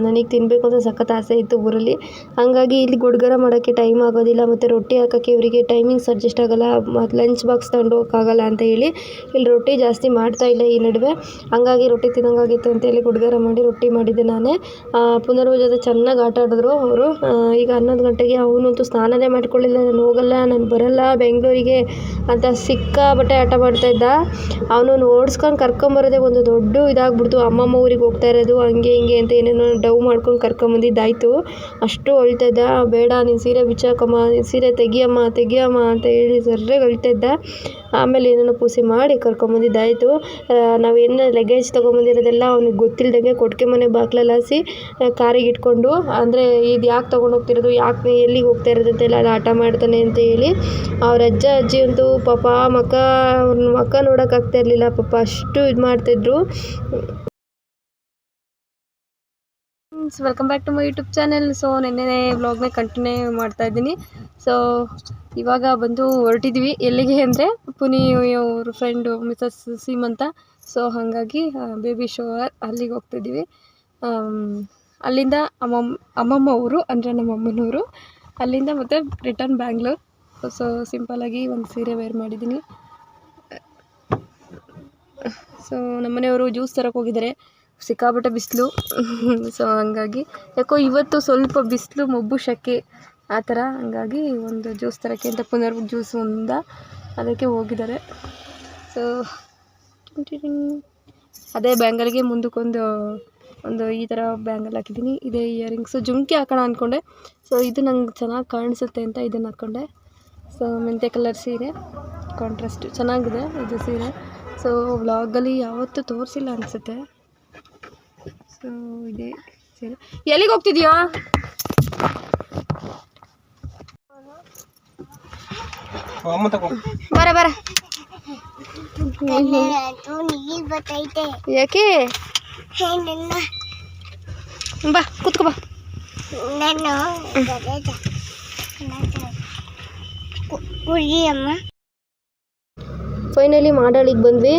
ನನಗೆ ತಿನ್ನಬೇಕು ಅಂತ ಸಖತ್ ಆಸೆ ಇತ್ತು ಊರಲ್ಲಿ. ಹಾಗಾಗಿ ಇಲ್ಲಿ ಗೊಡ್ಗರ ಮಾಡೋಕ್ಕೆ ಟೈಮ್ ಆಗೋದಿಲ್ಲ ಮತ್ತು ರೊಟ್ಟಿ ಹಾಕೋಕ್ಕೆ ಇವರಿಗೆ ಟೈಮಿಂಗ್ಸ್ ಅಡ್ಜಸ್ಟ್ ಆಗೋಲ್ಲ. ಮತ್ತು ಲಂಚ್ ಬಾಕ್ಸ್ ತಗೊಂಡು ಹೋಗೋಕ್ಕಾಗಲ್ಲ ಅಂತ ಹೇಳಿ ಇಲ್ಲಿ ರೊಟ್ಟಿ ಜಾಸ್ತಿ ಮಾಡ್ತಾ ಇಲ್ಲ ಈ ನಡುವೆ. ಹಾಗಾಗಿ ರೊಟ್ಟಿ ತಿನ್ನೋಂಗಾಗಿತ್ತು ಅಂತೇಳಿ ಗುಡ್ಗರ ಮಾಡಿ ರೊಟ್ಟಿ ಮಾಡಿದ್ದೆ ನಾನೇ. ಪುನರ್ವ ಚೆನ್ನಾಗಿ ಆಟ ಆಡಿದ್ರು ಅವರು. ಈಗ ಹನ್ನೊಂದು ಗಂಟೆಗೆ ಅವನಂತೂ ಸ್ನಾನನೇ ಮಾಡ್ಕೊಳ್ಳಿಲ್ಲ, ನಾನು ಹೋಗಲ್ಲ, ನಾನು ಬರಲ್ಲ, ಬೆಂಗಳೂರಿಗೆ ಅಂತ ಸಿಕ್ಕಾಪಟ್ಟೆ ಆಟ ಮಾಡ್ತಾ ಇದ್ದ. ಅವನನ್ನು ಓಡಿಸ್ಕೊಂಡು ಕರ್ಕೊಂಬರೋದೇ ಒಂದು ದೊಡ್ಡ ಇದಾಗ್ಬಿಡ್ತು. ಅಮ್ಮಮ್ಮ ಊರಿಗೆ ಹೋಗ್ತಾ ಇರೋದು, ಹಂಗೆ ಹಿಂಗೆ ಅಂತ ಏನೇನೋ ಡವ್ ಮಾಡ್ಕೊಂಡು ಕರ್ಕೊಂಬಂದಿದ್ದಾಯಿತು ಅಷ್ಟು ಅಳ್ತಾ ಇದ್ದ. ಬೇಡ, ನೀನು ಸೀರೆ ಬಿಚ್ಚಾಕಮ್ಮ ಸೀರೆ ತೆಗಿಯಮ್ಮ ತೆಗಿಯಮ್ಮ ಅಂತ ಹೇಳಿ ಸರ್ರೆ ಅಳ್ತಾ ಇದ್ದ. ಆಮೇಲೆ ಏನೇನೋ ಪೂಸಿ ಮಾಡಿ ಕರ್ಕೊಂಬಂದಿದ್ದಾಯಿತು ನಾವು ಏನು ಲಗೇಜ್ ತೊಗೊಂಬಂದಿರೋದೆಲ್ಲ ಅವ್ನಿಗೆ ಗೊತ್ತಿಲ್ಲದಂಗೆ ಕೊಟ್ಟಿಗೆ ಮನೆ ಬಾಗ್ಲಲ್ಲಿ ಕಾರಿಗೆ ಇಟ್ಕೊಂಡು, ಅಂದರೆ ಇದು ಯಾಕೆ ತೊಗೊಂಡು ಹೋಗ್ತಿರೋದು, ಯಾಕೆ ಎಲ್ಲಿಗೆ ಹೋಗ್ತಾ ಇರೋದು ಅಂತೆಲ್ಲ ಅಲ್ಲಿ ಆಟ ಮಾಡ್ತಾನೆ ಅಂತ ಹೇಳಿ ಅವ್ರ ಅಜ್ಜ, ಅಜ್ಜಿ ಅಂತೂ ಪಾಪ ಮಕ ಅವ್ರ ಮಕ ನೋಡೋಕ್ಕಾಗ್ತಾ ಇರಲಿಲ್ಲ, ಪಾಪ ಅಷ್ಟು ಇದು ಮಾಡ್ತಿದ್ರು. Welcome back to my YouTube channel so ನಿನ್ನೆ ವ್ಲಾಗ್ನ ಕಂಟಿನ್ಯೂ ಮಾಡ್ತಾ ಇದ್ದೀನಿ. ಸೊ ಇವಾಗ ಬಂದು ಹೊರಟಿದ್ವಿ. ಎಲ್ಲಿಗೆ ಅಂದರೆ ಪುನಿ ಅವ್ರ ಫ್ರೆಂಡು ಮಿಸಸ್ ಸೀಮಂತ ಸೊ ಹಾಗಾಗಿ ಬೇಬಿ ಶೋವರ್ ಅಲ್ಲಿಗೆ ಹೋಗ್ತಿದ್ದೀವಿ ಅಲ್ಲಿಂದ ಅಮ್ಮಮ್ಮ ಅಮ್ಮಮ್ಮ ಊರು ಅಂದರೆ ನಮ್ಮ ಅಮ್ಮನೂರು ಅಲ್ಲಿಂದ ಮತ್ತೆ ರಿಟರ್ನ್ ಬ್ಯಾಂಗ್ಳೂರ್ ಸೊ ಸಿಂಪಲಾಗಿ ಒಂದು ಸೀರೆ ವೇರ್ ಮಾಡಿದ್ದೀನಿ. ಸೊ ನಮ್ಮನೆಯವರು ಜ್ಯೂಸ್ ತರಕ್ಕೆ ಹೋಗಿದ್ದಾರೆ. ಸಿಕ್ಕಾಬಿಟ್ಟೆ ಬಿಸಿಲು. ಸೊ ಹಂಗಾಗಿ, ಯಾಕೋ ಇವತ್ತು ಸ್ವಲ್ಪ ಬಿಸಿಲು, ಮೊಬ್ಬು, ಶೆಕೆ, ಆ ಥರ ಹಂಗಾಗಿ ಒಂದು ಜ್ಯೂಸ್ ತರಕ್ಕೆ ಅಂತ ಪುನರ್ ಜ್ಯೂಸ್ ಒಂದ ಅದಕ್ಕೆ ಹೋಗಿದ್ದಾರೆ. ಸೊ ಅದೇ ಬ್ಯಾಂಗಲ್ಗೆ ಮುಂದಕ್ಕೊಂದು ಒಂದು ಈ ಥರ ಬ್ಯಾಂಗಲ್ ಹಾಕಿದ್ದೀನಿ. ಇದೇ ಇಯರಿಂಗ್ಸು ಜುಮ್ಕಿ ಹಾಕೋಣ ಅಂದ್ಕೊಂಡೆ ಸೊ ಇದು ನಂಗೆ ಚೆನ್ನಾಗಿ ಕಾಣಿಸುತ್ತೆ ಅಂತ ಇದನ್ನು ಹಾಕ್ಕೊಂಡೆ ಸೊ ಮೆಂತೆ ಕಲರ್ ಸೀರೆ. ಕಾಂಟ್ರಾಸ್ಟ್ ಚೆನ್ನಾಗಿದೆ ಇದು ಸೀರೆ. ಸೊ ವ್ಲಾಗಲ್ಲಿ ಯಾವತ್ತೂ ತೋರಿಸಿಲ್ಲ ಅನಿಸುತ್ತೆ. ಸೊ ಇದೆ ಸೀರೆ. ಎಲ್ಲಿಗೆ ಹೋಗ್ತಿದ್ಯಾ? ಬರ ಬರ. ಯಾಕೆ? ಬಾ ಕೂತ್ಕೋ ಬಾ. ಫೈನಲಿ ಮಾಡಾಳಿಗೆ ಬಂದ್ವಿ.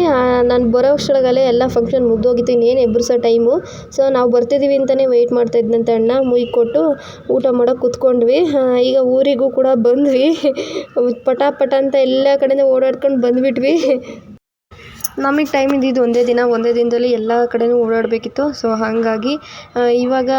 ನಾನು ಬರೋ ಅಷ್ಟೊಳಗಲ್ಲೇ ಎಲ್ಲ ಫಂಕ್ಷನ್ ಮುಗ್ದೋಗಿತ್ತು ಇನ್ನೇನು ಎಬ್ಬರಿಸೋ ಟೈಮು ಸೊ ನಾವು ಬರ್ತಿದ್ದೀವಿ ಅಂತಲೇ ವೆಯ್ಟ್ ಮಾಡ್ತಾ ಇದ್ದಂತೆ ಅಣ್ಣ ಮುಯ್ ಕೊಟ್ಟು ಊಟ ಮಾಡೋಕೆ ಕೂತ್ಕೊಂಡ್ವಿ. ಈಗ ಊರಿಗೂ ಕೂಡ ಬಂದ್ವಿ. ಪಟ ಪಟ ಅಂತ ಎಲ್ಲ ಕಡೆಯಿಂದ ಓಡಾಡ್ಕೊಂಡು ಬಂದ್ಬಿಟ್ವಿ. ನಮಗೆ ಟೈಮ್ ಇದ್ದಿದ್ದು ಒಂದೇ ದಿನ, ಒಂದೇ ದಿನದಲ್ಲಿ ಎಲ್ಲ ಕಡೆನೂ ಓಡಾಡಬೇಕಿತ್ತು. ಸೊ ಹಾಗಾಗಿ ಇವಾಗ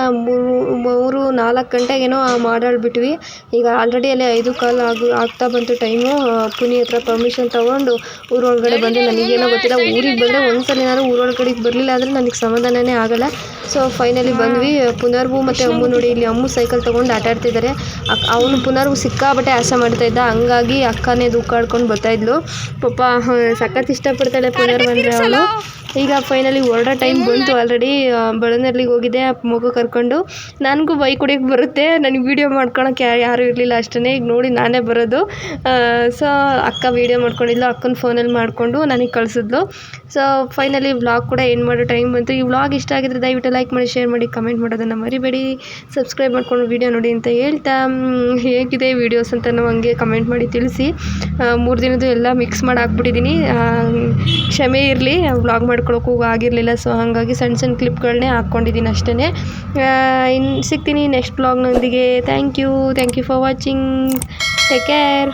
ಮೂರು ನಾಲ್ಕು ಗಂಟೆಗೇನೋ ಮಾಡಾಡಿಬಿಟ್ವಿ ಈಗ ಆಲ್ರೆಡಿ ಅಲ್ಲಿ ಐದು ಕಾಲು ಆಗು, ಆಗ್ತಾ ಬಂತು ಟೈಮು ಪುನಿ ಹತ್ರ ಪರ್ಮಿಷನ್ ತೊಗೊಂಡು ಊರೊಳಗಡೆ ಬಂದು ನನಗೇನೋ ಗೊತ್ತಿಲ್ಲ. ಊರಿಗೆ ಬಂದರೆ ಒಂದ್ಸಲ ನಾನು ಊರೊಳಗಡೆಗೆ ಬರಲಿಲ್ಲ ಅಂದರೆ ನನಗೆ ಸಮಾಧಾನನೇ ಆಗಲ್ಲ. ಸೊ ಫೈನಲಿ ಬಂದ್ವಿ. ಪುನರ್ವು ಮತ್ತು ಅಮ್ಮು ನೋಡಿ, ಇಲ್ಲಿ ಅಮ್ಮು ಸೈಕಲ್ ತೊಗೊಂಡು ಆಟ ಆಡ್ತಿದ್ದಾರೆ ಅವನು ಪುನರ್ವು ಸಿಕ್ಕಾಬಟ್ಟೆ ಆಸೆ ಮಾಡ್ತಾ ಇದ್ದ. ಹಂಗಾಗಿ ಅಕ್ಕನೇ ದುಃಖಾಡ್ಕೊಂಡು ಬರ್ತಾಯಿದ್ಲು ಪಾಪ ಸಖತ್ ಇಷ್ಟಪಡ್ತಾಳೆ ಪುನರ್ವು. ಅಂದರೆ ಅವಳು. ಈಗ ಫೈನಲಿ ಹೊರಡೋ ಟೈಮ್ ಬಂತು ಆಲ್ರೆಡಿ ಬಳ್ಳನಲ್ಲಿಗೆ ಹೋಗಿದ್ದೆ ಮಗು ಕರ್ಕೊಂಡು. ನನಗೂ ಬೈ ಕುಡಿಯೋಕೆ ಬರುತ್ತೆ ನನಗೆ ವೀಡಿಯೋ ಮಾಡ್ಕೊಳಕ್ಕೆ ಯಾರು ಯಾರೂ ಇರಲಿಲ್ಲ ಅಷ್ಟೇ ಈಗ ನೋಡಿ ನಾನೇ ಬರೋದು. ಸೊ ಅಕ್ಕ ವೀಡಿಯೋ ಮಾಡ್ಕೊಂಡಿದ್ಲು ಅಕ್ಕನ ಫೋನಲ್ಲಿ ಮಾಡಿಕೊಂಡು ನನಗೆ ಕಳಿಸಿದ್ಲು. ಸೊ ಫೈನಲಿ ವ್ಲಾಗ್ ಕೂಡ ಏನು ಮಾಡೋ ಟೈಮ್ ಬಂತು. ಈ ವ್ಲಾಗ್ ಇಷ್ಟ ಆಗಿದ್ರೆ ದಯವಿಟ್ಟು ಲೈಕ್ ಮಾಡಿ ಶೇರ್ ಮಾಡಿ ಕಮೆಂಟ್ ಮಾಡೋದನ್ನು ಮರಿಬೇಡಿ. ಸಬ್ಸ್ಕ್ರೈಬ್ ಮಾಡ್ಕೊಂಡು ವೀಡಿಯೋ ನೋಡಿ ಅಂತ ಹೇಳ್ತಾ ಹೇಗಿದೆ ವೀಡಿಯೋಸ್ ಅಂತ ನಾವು ಹಂಗೆ ಕಮೆಂಟ್ ಮಾಡಿ ತಿಳಿಸಿ. ಮೂರು ದಿನದ್ದು ಎಲ್ಲ ಮಿಕ್ಸ್ ಮಾಡಿ ಹಾಕ್ಬಿಟ್ಟಿದ್ದೀನಿ. ಕ್ಷಮೆ ಇರಲಿ ವ್ಲಾಗ್ ಮಾಡ್ಕೊಳಕ್ಕೂ ಆಗಿರಲಿಲ್ಲ ಸೊ ಹಾಗಾಗಿ ಸಣ್ಣ ಸಣ್ಣ ಕ್ಲಿಪ್ಗಳನ್ನೇ ಹಾಕ್ಕೊಂಡಿದ್ದೀನಿ ಅಷ್ಟೇ ಇನ್ನು ಸಿಗ್ತೀನಿ next ವ್ಲಾಗ್ನೊಂದಿಗೆ thank you thank you for watching take care